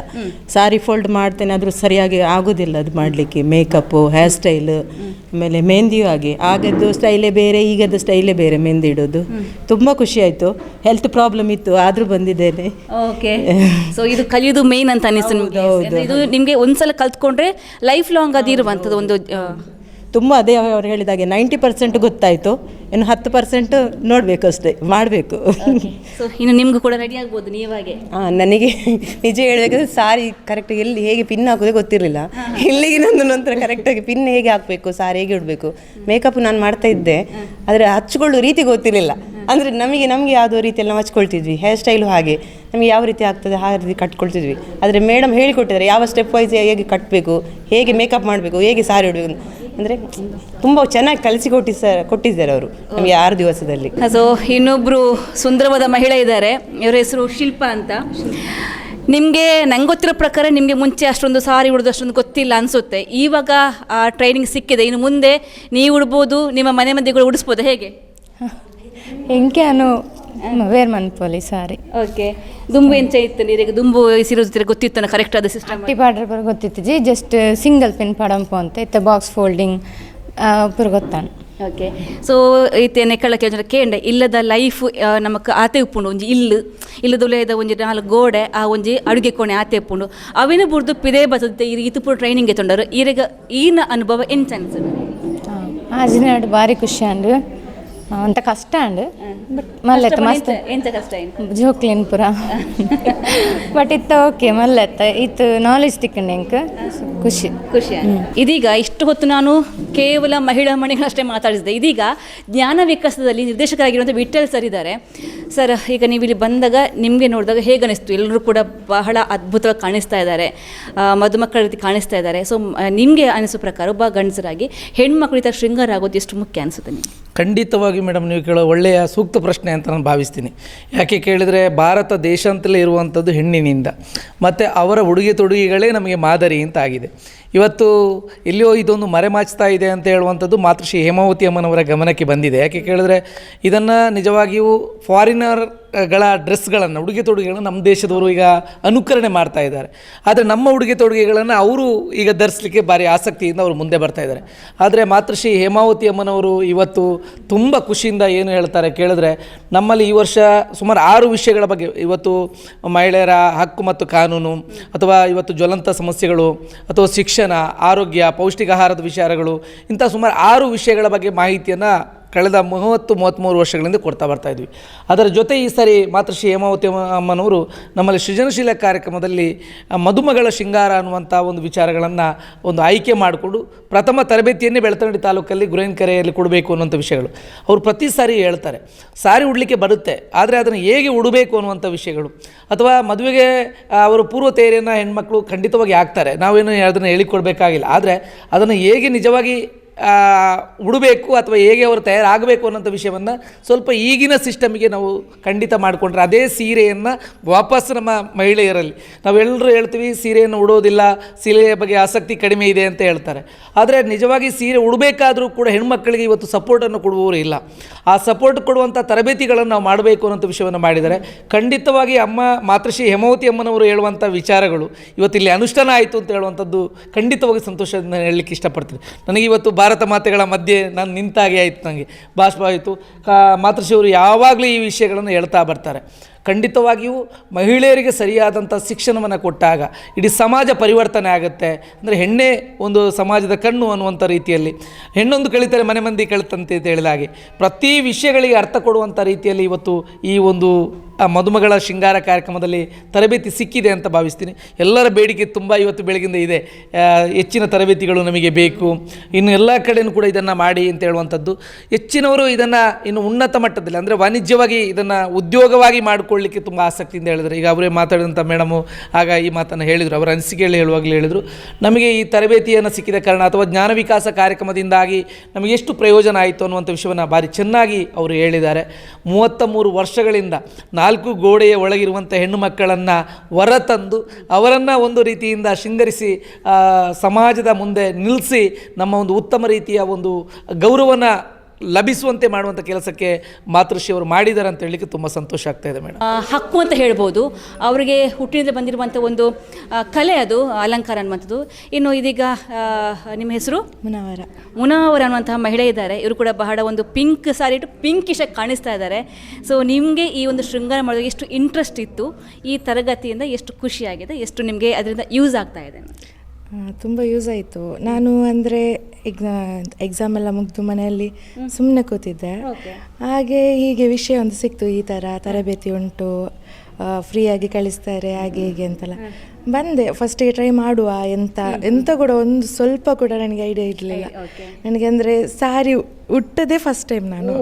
ಸಾರಿ ಫೋಲ್ಡ್ ಮಾಡ್ತೇನೆ ಆದರೂ ಸರಿಯಾಗಿ ಆಗೋದಿಲ್ಲ ಅದು ಮಾಡಲಿಕ್ಕೆ. ಮೇಕಪ್ಪು ಹೇರ್ ಸ್ಟೈಲು ಆಮೇಲೆ ಮೆಹಂದಿಯೂ ಹಾಗೆ. ಆಗದ್ದು ಸ್ಟೈಲೇ ಬೇರೆ ಈಗದ್ದು ಸ್ಟೈಲೇ ಬೇರೆ ಮೆಹಂದಿ ಇಡೋದು. ತುಂಬ ಖುಷಿ ಆಯಿತು. ಹೆಲ್ತ್ ಪ್ರಾಬ್ಲಮ್ ಇತ್ತು ಆದರೂ ಬಂದಿದ್ದೇನೆ. ಓಕೆ ಸೊ ಇದು ಕಲಿಯೋದು ಮೇನ್ ಅಂತ ಅನಿಸ್ತು ನಿಮಗೆ. ಹೌದು, ಇದು ನಿಮಗೆ ಒಂದ್ಸಲ ಕಲ್ತ್ಕೊಂಡ್ರೆ ಲೈಫ್ ಲಾಂಗ್ ಅದು ಇರುವಂಥದ್ದು ಒಂದು ತುಂಬ ಅದೇ ಅವರು ಹೇಳಿದಾಗೆ ನೈಂಟಿ ಪರ್ಸೆಂಟ್ ಗೊತ್ತಾಯಿತು ಇನ್ನು ಹತ್ತು ಪರ್ಸೆಂಟ್ ನೋಡಬೇಕು ಅಷ್ಟೇ ಮಾಡಬೇಕು. ಸೊ ಇನ್ನು ನಿಮ್ಗೂ ಕೂಡ ರೆಡಿ ಆಗ್ಬೋದು ನೀವಾಗೆ? ಹಾಂ ನನಗೆ ನಿಜ ಹೇಳಬೇಕಂದ್ರೆ ಸಾರಿ ಕರೆಕ್ಟಾಗಿ ಎಲ್ಲಿ ಹೇಗೆ ಪಿನ್ ಹಾಕೋದೇ ಗೊತ್ತಿರಲಿಲ್ಲ. ಇಲ್ಲಿಗೆ ನಂದು ನಂತರ ಕರೆಕ್ಟಾಗಿ ಪಿನ್ ಹೇಗೆ ಹಾಕಬೇಕು ಸಾರಿ ಹೇಗೆ ಇಡಬೇಕು ಮೇಕಪ್ ನಾನು ಮಾಡ್ತಾ ಇದ್ದೆ ಆದರೆ ಹಚ್ಕೊಳ್ಳೋ ರೀತಿ ಗೊತ್ತಿರಲಿಲ್ಲ. ಅಂದರೆ ನಮಗೆ ನಮಗೆ ಯಾವುದೋ ರೀತಿಯಲ್ಲಿ ನಾವು ಹಚ್ಕೊಳ್ತಿದ್ವಿ ಹೇರ್ ಸ್ಟೈಲು ಹಾಗೆ. ನಮಗೆ ಯಾವ ರೀತಿ ಆಗ್ತದೆ ಆ ರೀತಿ ಕಟ್ಕೊಳ್ತಿದ್ವಿ. ಆದರೆ ಮೇಡಮ್ ಹೇಳಿಕೊಟ್ಟಿದ್ದಾರೆ ಯಾವ ಸ್ಟೆಪ್ ವೈಸ್ ಹೇಗೆ ಕಟ್ಟಬೇಕು ಹೇಗೆ ಮೇಕಪ್ ಮಾಡಬೇಕು ಹೇಗೆ ಸಾರಿ ಉಡಬೇಕು ಅಂದರೆ ತುಂಬ ಚೆನ್ನಾಗಿ ಕಲಿಸಿಕೊಟ್ಟಿ ಸರ್ ಕೊಟ್ಟಿದ್ದಾರೆ ಅವರು ನಮಗೆ ಆರು ದಿವಸದಲ್ಲಿ. ಸೊ ಇನ್ನೊಬ್ಬರು ಸುಂದರವಾದ ಮಹಿಳೆ ಇದ್ದಾರೆ ಇವರ ಹೆಸರು ಶಿಲ್ಪ ಅಂತ. ನಿಮಗೆ ನಂಗೆ ಗೊತ್ತಿರೋ ಪ್ರಕಾರ ನಿಮಗೆ ಮುಂಚೆ ಅಷ್ಟೊಂದು ಸಾರಿ ಉಡೋದು ಅಷ್ಟೊಂದು ಗೊತ್ತಿಲ್ಲ ಅನಿಸುತ್ತೆ. ಇವಾಗ ಆ ಟ್ರೈನಿಂಗ್ ಸಿಕ್ಕಿದೆ ಇನ್ನು ಮುಂದೆ ನೀವು ಉಡ್ಬೋದು ನಿಮ್ಮ ಮನೆ ಮಂದಿಗಳು ಉಡಿಸ್ಬೋದು ಹೇಗೆ? ಇಂಕ್ಯಾನು ವೇರ್ ಮನ್ಪೊಲಿ ಸಾರಿ ಓಕೆ ದುಂಬು ಎಂಚ ಇತ್ತು ನೀರಿಗೆ ದುಂಬು ಸಿರೋದು ಗೊತ್ತಿತ್ತು ಕರೆಕ್ಟ್ ಆದ ಸಿಸ್ಟಮ್ ಟಿ ಬರ ಪೂರ ಗೊತ್ತಿತ್ತಿಜಿ ಜಸ್ಟ್ ಸಿಂಗಲ್ ಪಿನ್ ಪಡಂಪು ಅಂತ ಇತ್ತ ಬಾಕ್ಸ್ ಫೋಲ್ಡಿಂಗ್ ಪೂರ ಗೊತ್ತಾನ್. ಓಕೆ ಸೊ ಈತೆ ನೆಕ್ಕಳ ಕೆಲಸ ಕೇಂಡ ಇಲ್ಲದ ಲೈಫ್ ನಮಕ್ ಆತೆ ಉಪ್ಪುಂಡು ಒಂಜಿ ಇಲ್ಲು ಇಲ್ಲದ ಉಲೇದ ಒಂಜಿ ನಾಲ್ಕು ಗೋಡೆ ಆ ಒಂಜಿ ಅಡುಗೆ ಕೋಣೆ ಆತೆ ಉಪ್ಪುಂಡು. ಅವಿನ ಬುರ್ದು ಪಿದೇ ಬರ್ತದೆ ಈ ಇದು ಪೂರ ಟ್ರೈನಿಂಗ್ ತೊಂಡರು. ಈರೆಗ ಈನ ಅನುಭವ ಎಂಚ ಅನ್ಸಡು ಆಜಿನಾಡು ಭಾರಿ ಖುಷಿ ಅಂಡು ಅಂತ ಕಷ್ಟ ಅಂಡ್ ಬಟ್ ಮಲ್ಲೆತ್ತ ಮಸ್ತ್. ಎಂಚ ಕಷ್ಟ ಜೋಕ್ಲಿನ್ ಪುರ ಬಟ್ ಇತ್ತ ಓಕೆ ಮಲ್ಲೆತ್ತ. ಇತ್ತು ನಾಲೆಜ್ ತಿಕ್ಕಂಡು ಎಂಕ್ ಖುಷಿ. ಖುಷಿ. ಇದೀಗ ಇಷ್ಟು ಹೊತ್ತು ನಾನು ಕೇವಲ ಮಹಿಳಾ ಮಣಿಗಳಷ್ಟೇ ಮಾತಾಡಿಸಿದೆ. ಇದೀಗ ಜ್ಞಾನ ವಿಕಾಸದಲ್ಲಿ ನಿರ್ದೇಶಕರಾಗಿರುವಂಥ ವಿಠಲ್ ಸರ್ ಇದ್ದಾರೆ. ಸರ್, ಈಗ ನೀವು ಇಲ್ಲಿ ಬಂದಾಗ ನಿಮಗೆ ನೋಡಿದಾಗ ಹೇಗೆ ಅನಿಸ್ತು? ಎಲ್ಲರೂ ಕೂಡ ಬಹಳ ಅದ್ಭುತವಾಗಿ ಕಾಣಿಸ್ತಾ ಇದ್ದಾರೆ. ಮಧುಮಕ್ಕಳ ರೀತಿ ಕಾಣಿಸ್ತಾ ಇದ್ದಾರೆ. ಸೊ ನಿಮಗೆ ಅನಿಸೋ ಪ್ರಕಾರ ಒಬ್ಬ ಗಂಡಸರಾಗಿ ಹೆಣ್ಮಕ್ಳು ಈ ಥರ ಶೃಂಗಾರ ಆಗೋದು ಎಷ್ಟು ಮುಖ್ಯ ಅನಿಸುತ್ತೆ ನಿಮಗೆ? ಖಂಡಿತವಾಗಿ ಮೇಡಮ್, ನೀವು ಕೇಳೋ ಒಳ್ಳೆಯ ಸೂಕ್ತ ಪ್ರಶ್ನೆ ಅಂತ ನಾನು ಭಾವಿಸ್ತೀನಿ. ಯಾಕೆ ಕೇಳಿದರೆ ಭಾರತ ದೇಶ ಅಂತಲೇ ಇರುವಂಥದ್ದು ಹೆಣ್ಣಿನಿಂದ. ಮತ್ತು ಅವರ ಉಡುಗೆ ತೊಡುಗೆಗಳೇ ನಮಗೆ ಮಾದರಿ ಅಂತ ಆಗಿದೆ. ಇವತ್ತು ಇಲ್ಲಿಯೋ ಇದೊಂದು ಮರೆಮಾಚ್ತಾ ಇದೆ ಅಂತ ಹೇಳುವಂಥದ್ದು ಮಾತೃಶ್ರೀ ಹೇಮಾವತಿ ಅಮ್ಮನವರ ಗಮನಕ್ಕೆ ಬಂದಿದೆ. ಯಾಕೆ ಕೇಳಿದ್ರೆ ಇದನ್ನು ನಿಜವಾಗಿಯೂ ಫಾರಿನರ್ಗಳ ಡ್ರೆಸ್ಗಳನ್ನು, ಉಡುಗೆ ತೊಡುಗೆಗಳನ್ನು ನಮ್ಮ ದೇಶದವರು ಈಗ ಅನುಕರಣೆ ಮಾಡ್ತಾ ಇದ್ದಾರೆ. ಆದರೆ ನಮ್ಮ ಉಡುಗೆ ತೊಡುಗೆಗಳನ್ನು ಅವರು ಈಗ ಧರಿಸಲಿಕ್ಕೆ ಭಾರಿ ಆಸಕ್ತಿಯಿಂದ ಅವರು ಮುಂದೆ ಬರ್ತಾ ಇದ್ದಾರೆ. ಆದರೆ ಮಾತೃಶ್ರೀ ಹೇಮಾವತಿ ಅಮ್ಮನವರು ಇವತ್ತು ತುಂಬ ಖುಷಿಯಿಂದ ಏನು ಹೇಳ್ತಾರೆ ಕೇಳಿದ್ರೆ, ನಮ್ಮಲ್ಲಿ ಈ ವರ್ಷ ಸುಮಾರು ಆರು ವಿಷಯಗಳ ಬಗ್ಗೆ, ಇವತ್ತು ಮಹಿಳೆಯರ ಹಕ್ಕು ಮತ್ತು ಕಾನೂನು, ಅಥವಾ ಇವತ್ತು ಜ್ವಲಂತ ಸಮಸ್ಯೆಗಳು, ಅಥವಾ ಶಿಕ್ಷಣ, ಆರೋಗ್ಯ ಪೌಷ್ಟಿಕ ಆಹಾರದ ವಿಚಾರಗಳು, ಇಂಥ ಸುಮಾರು ಆರು ವಿಷಯಗಳ ಬಗ್ಗೆ ಮಾಹಿತಿಯನ್ನು ಕಳೆದ ಮೂವತ್ತು, ಮೂವತ್ತ್ಮೂರು ವರ್ಷಗಳಿಂದ ಕೊಡ್ತಾ ಬರ್ತಾ ಇದ್ವಿ. ಅದರ ಜೊತೆ ಈ ಸಾರಿ ಮಾತೃಶ್ರೀ ಹೇಮಾವತಿ ಅಮ್ಮ- ಅಮ್ಮನವರು ನಮ್ಮಲ್ಲಿ ಸೃಜನಶೀಲ ಕಾರ್ಯಕ್ರಮದಲ್ಲಿ ಮದುಮಗಳ ಶೃಂಗಾರ ಅನ್ನುವಂಥ ಒಂದು ವಿಚಾರಗಳನ್ನು ಒಂದು ಆಯ್ಕೆ ಮಾಡಿಕೊಂಡು ಪ್ರಥಮ ತರಬೇತಿಯನ್ನೇ ಬೆಳ್ತಂಗಡಿ ತಾಲೂಕಲ್ಲಿ ಗುರೇನ್ಕೆರೆಯಲ್ಲಿ ಕೊಡಬೇಕು ಅನ್ನುವಂಥ ವಿಷಯಗಳು. ಅವರು ಪ್ರತಿ ಸಾರಿ ಹೇಳ್ತಾರೆ, ಸಾರಿ ಉಡಲಿಕ್ಕೆ ಬರುತ್ತೆ, ಆದರೆ ಅದನ್ನು ಹೇಗೆ ಉಡಬೇಕು ಅನ್ನುವಂಥ ವಿಷಯಗಳು. ಅಥವಾ ಮದುವೆಗೆ ಅವರು ಪೂರ್ವ ತಯಾರಿಯನ್ನು ಹೆಣ್ಮಕ್ಳು ಖಂಡಿತವಾಗಿ ಆಗ್ತಾರೆ, ನಾವೇನು ಅದನ್ನು ಹೇಳಿಕೊಡ್ಬೇಕಾಗಿಲ್ಲ. ಆದರೆ ಅದನ್ನು ಹೇಗೆ ನಿಜವಾಗಿ ಉಡಬೇಕು ಅಥವಾ ಹೇಗೆ ಅವರು ತಯಾರಾಗಬೇಕು ಅನ್ನೋಂಥ ವಿಷಯವನ್ನು ಸ್ವಲ್ಪ ಈಗಿನ ಸಿಸ್ಟಮಿಗೆ ನಾವು ಖಂಡಿತ ಮಾಡಿಕೊಂಡ್ರೆ ಅದೇ ಸೀರೆಯನ್ನು ವಾಪಸ್ ನಮ್ಮ ಮಹಿಳೆಯರಲ್ಲಿ. ನಾವೆಲ್ಲರೂ ಹೇಳ್ತೀವಿ, ಸೀರೆಯನ್ನು ಉಡೋದಿಲ್ಲ, ಸೀರೆಯ ಬಗ್ಗೆ ಆಸಕ್ತಿ ಕಡಿಮೆ ಇದೆ ಅಂತ ಹೇಳ್ತಾರೆ. ಆದರೆ ನಿಜವಾಗಿ ಸೀರೆ ಉಡಬೇಕಾದರೂ ಕೂಡ ಹೆಣ್ಮಕ್ಕಳಿಗೆ ಇವತ್ತು ಸಪೋರ್ಟನ್ನು ಕೊಡುವವರು ಇಲ್ಲ. ಆ ಸಪೋರ್ಟ್ ಕೊಡುವಂಥ ತರಬೇತಿಗಳನ್ನು ನಾವು ಮಾಡಬೇಕು ಅನ್ನೋಂಥ ವಿಷಯವನ್ನು ಮಾಡಿದರೆ ಖಂಡಿತವಾಗಿ ಅಮ್ಮ ಮಾತೃಶ್ರೀ ಹೇಮಾವತಿ ಅಮ್ಮನವರು ಹೇಳುವಂಥ ವಿಚಾರಗಳು ಇವತ್ತಿಲ್ಲಿ ಅನುಷ್ಠಾನ ಆಯಿತು ಅಂತ ಹೇಳುವಂಥದ್ದು ಖಂಡಿತವಾಗಿ ಸಂತೋಷದಿಂದ ಹೇಳಲಿಕ್ಕೆ ಇಷ್ಟಪಡ್ತೀನಿ. ನನಗೆ ಇವತ್ತು ಭಾರತ ಮಾತೆಗಳ ಮಧ್ಯೆ ನಾನು ನಿಂತಾಗೆ ಆಯಿತು ನನಗೆ ಭಾಷವಾಯಿತು ಕಾ ಮಾತೃಶಿವರು ಯಾವಾಗಲೂ ಈ ವಿಷಯಗಳನ್ನು ಹೇಳ್ತಾ ಬರ್ತಾರೆ. ಖಂಡಿತವಾಗಿಯೂ ಮಹಿಳೆಯರಿಗೆ ಸರಿಯಾದಂಥ ಶಿಕ್ಷಣವನ್ನು ಕೊಟ್ಟಾಗ ಇಡೀ ಸಮಾಜ ಪರಿವರ್ತನೆ ಆಗುತ್ತೆ. ಅಂದರೆ ಹೆಣ್ಣೆ ಒಂದು ಸಮಾಜದ ಕಣ್ಣು ಅನ್ನುವಂಥ ರೀತಿಯಲ್ಲಿ. ಹೆಣ್ಣೊಂದು ಕಳಿತಾರೆ ಮನೆ ಮಂದಿ ಕಳಿತಂತೆ ಅಂತ ಹೇಳಿದಾಗೆ ಪ್ರತಿ ವಿಷಯಗಳಿಗೆ ಅರ್ಥ ಕೊಡುವಂಥ ರೀತಿಯಲ್ಲಿ ಇವತ್ತು ಈ ಒಂದು ಮದುಮಗಳ ಶೃಂಗಾರ ಕಾರ್ಯಕ್ರಮದಲ್ಲಿ ತರಬೇತಿ ಸಿಕ್ಕಿದೆ ಅಂತ ಭಾವಿಸ್ತೀನಿ. ಎಲ್ಲರ ಬೇಡಿಕೆ ತುಂಬ ಇವತ್ತು ಬೆಳಗಿಂದ ಇದೆ. ಹೆಚ್ಚಿನ ತರಬೇತಿಗಳು ನಮಗೆ ಬೇಕು. ಇನ್ನು ಎಲ್ಲ ಕಡೆಯೂ ಕೂಡ ಇದನ್ನು ಮಾಡಿ ಅಂತ ಹೇಳುವಂಥದ್ದು. ಹೆಚ್ಚಿನವರು ಇದನ್ನು ಇನ್ನು ಉನ್ನತ ಮಟ್ಟದಲ್ಲಿ, ಅಂದರೆ ವಾಣಿಜ್ಯವಾಗಿ ಇದನ್ನು ಉದ್ಯೋಗವಾಗಿ ಮಾಡಿಕೊಳ್ಳಿಕ್ಕೆ ತುಂಬ ಆಸಕ್ತಿಯಿಂದ ಹೇಳಿದರು. ಈಗ ಅವರೇ ಮಾತಾಡಿದಂಥ ಮೇಡಮು ಆಗ ಈ ಮಾತನ್ನು ಹೇಳಿದರು. ಅವರ ಅನಿಸಿಕೆಯಲ್ಲಿ ಹೇಳುವಾಗಲೇ ಹೇಳಿದರು. ನಮಗೆ ಈ ತರಬೇತಿಯನ್ನು ಸಿಕ್ಕಿದ ಕಾರಣ ಅಥವಾ ಜ್ಞಾನ ವಿಕಾಸ ಕಾರ್ಯಕ್ರಮದಿಂದಾಗಿ ನಮಗೆ ಎಷ್ಟು ಪ್ರಯೋಜನ ಆಯಿತು ಅನ್ನುವಂಥ ವಿಷಯವನ್ನು ಭಾರಿ ಚೆನ್ನಾಗಿ ಅವರು ಹೇಳಿದ್ದಾರೆ. ಮೂವತ್ತ ಮೂರು ವರ್ಷಗಳಿಂದ ನಾಲ್ಕು ಗೋಡೆಯ ಒಳಗಿರುವಂಥ ಹೆಣ್ಣು ಮಕ್ಕಳನ್ನು ಹೊರತಂದು ಅವರನ್ನು ಒಂದು ರೀತಿಯಿಂದ ಶೃಂಗರಿಸಿ ಸಮಾಜದ ಮುಂದೆ ನಿಲ್ಲಿಸಿ ನಮ್ಮ ಒಂದು ಉತ್ತಮ ರೀತಿಯ ಒಂದು ಗೌರವನ ಲಭಿಸುವಂತೆ ಮಾಡುವಂಥ ಕೆಲಸಕ್ಕೆ ಮಾತೃಶ್ರೀ ಅವರು ಮಾಡಿದ್ದಾರೆ ಅಂತ ಹೇಳಲಿಕ್ಕೆ ತುಂಬ ಸಂತೋಷ ಆಗ್ತಾ ಇದೆ ಮೇಡಮ್. ಹಕ್ಕು ಅಂತ ಹೇಳ್ಬೋದು. ಅವರಿಗೆ ಹುಟ್ಟಿನಿಂದ ಬಂದಿರುವಂಥ ಒಂದು ಆ, ಕಲೆ ಅದು ಅಲಂಕಾರ ಅನ್ನುವಂಥದ್ದು. ಇನ್ನು ಇದೀಗ ಆ, ನಿಮ್ಮ ಹೆಸರು? ಮುನಾವರ. ಮುನಾವರ ಅನ್ನುವಂತಹ ಮಹಿಳೆ ಇದ್ದಾರೆ. ಇವರು ಕೂಡ ಬಹಳ ಒಂದು ಪಿಂಕ್ ಸಾರಿ ಇಟ್ಟು ಪಿಂಕಿಶ ಕಾಣಿಸ್ತಾ ಇದ್ದಾರೆ. ಸೊ ನಿಮಗೆ ಈ ಒಂದು ಶೃಂಗಾರ ಮಾಡೋದು ಎಷ್ಟು ಇಂಟ್ರೆಸ್ಟ್ ಇತ್ತು? ಈ ತರಗತಿಯಿಂದ ಎಷ್ಟು ಖುಷಿಯಾಗಿದೆ? ಎಷ್ಟು ನಿಮಗೆ ಅದರಿಂದ ಯೂಸ್ ಆಗ್ತಾ ಇದೆ? ತುಂಬ ಯೂಸ್ ಆಯಿತು. ನಾನು ಅಂದರೆ ಎಕ್ಸಾ ಎಕ್ಸಾಮ್ ಎಲ್ಲ ಮುಗಿದು ಮನೆಯಲ್ಲಿ ಸುಮ್ಮನೆ ಕೂತಿದ್ದೆ. ಹಾಗೆ ಹೀಗೆ ವಿಷಯ ಒಂದು ಸಿಕ್ತು ಈ ಥರ ತರಬೇತಿ ಉಂಟು ಫ್ರೀಯಾಗಿ ಕಳಿಸ್ತಾರೆ ಹಾಗೆ ಹೀಗೆ ಅಂತೆಲ್ಲ. ಬಂದೆ ಫಸ್ಟಿಗೆ ಟ್ರೈ ಮಾಡುವ ಎಂತ ಎಂತ ಕೂಡ ಒಂದು ಸ್ವಲ್ಪ ಕೂಡ ನನಗೆ ಐಡಿಯಾ ಇರಲಿಲ್ಲ. ನನಗೆ ಅಂದರೆ ಸಾರಿ ಉಟ್ಟದೇ ಫಸ್ಟ್ ಟೈಮ್ ನಾನು.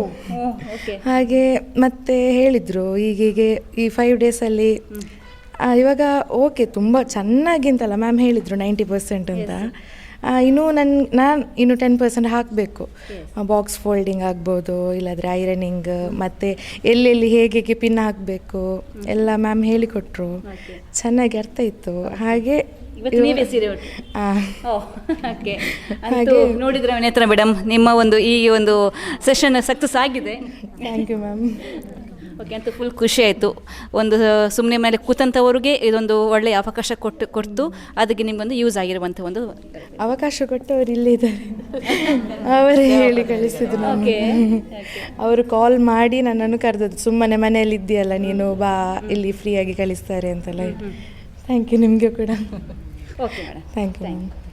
ಹಾಗೆ ಮತ್ತೆ ಹೇಳಿದರು ಹೀಗೀಗೆ ಈ ಫೈವ್ ಡೇಸಲ್ಲಿ ಇವಾಗ ಓಕೆ ತುಂಬ ಚೆನ್ನಾಗಿ ಅಂತಲ್ಲ ಮ್ಯಾಮ್ ಹೇಳಿದರು ನೈಂಟಿ ಪರ್ಸೆಂಟ್ ಅಂತ. ಇನ್ನು ನನ್ನ ನಾನು ಇನ್ನು ಟೆನ್ ಪರ್ಸೆಂಟ್ ಹಾಕಬೇಕು. ಬಾಕ್ಸ್ ಫೋಲ್ಡಿಂಗ್ ಆಗ್ಬೋದು ಇಲ್ಲಾದರೆ ಐರನಿಂಗ್ ಮತ್ತು ಎಲ್ಲೆಲ್ಲಿ ಹೇಗೆ ಹೇಗೆ ಪಿನ್ ಹಾಕಬೇಕು ಎಲ್ಲ ಮ್ಯಾಮ್ ಹೇಳಿಕೊಟ್ರು. ಚೆನ್ನಾಗಿ ಅರ್ಥ ಇತ್ತು. ಹಾಗೆ ನೋಡಿದ್ರೆ ನೇತ್ರ ಮೇಡಮ್ ನಿಮ್ಮ ಒಂದು ಈ ಒಂದು ಸೆಷನ್ ಸಕ್ಸಸ್ ಆಗಿದೆ. ಥ್ಯಾಂಕ್ ಯು ಮ್ಯಾಮ್ ಓಕೆ ಅಂತೂ ಫುಲ್ ಖುಷಿ ಆಯಿತು. ಒಂದು ಸುಮ್ಮನೆ ಮೇಲೆ ಕೂತಂಥವ್ರಿಗೆ ಇದೊಂದು ಒಳ್ಳೆಯ ಅವಕಾಶ ಕೊಟ್ಟು ಕೊಟ್ಟು ಅದಕ್ಕೆ ನಿಮಗೊಂದು ಯೂಸ್ ಆಗಿರುವಂಥ ಒಂದು ಅವಕಾಶ ಕೊಟ್ಟವರು ಇಲ್ಲೇ ಇದ್ದಾರೆ. ಅವರೇ ಹೇಳಿ ಕಳಿಸಿದ್ರು ನಮಗೆ ಅವರು ಕಾಲ್ ಮಾಡಿ ನನ್ನನ್ನು ಕರೆದದ್ದು. ಸುಮ್ಮನೆ ಮನೆಯಲ್ಲಿ ಇದೆಯಲ್ಲ ನೀನು ಬಾ ಇಲ್ಲಿ ಫ್ರೀಯಾಗಿ ಕಳಿಸ್ತಾರೆ ಅಂತೆಲ್ಲ ಥ್ಯಾಂಕ್ ಯು ನಿಮಗೆ ಕೂಡ. ಓಕೆ ಥ್ಯಾಂಕ್ ಯು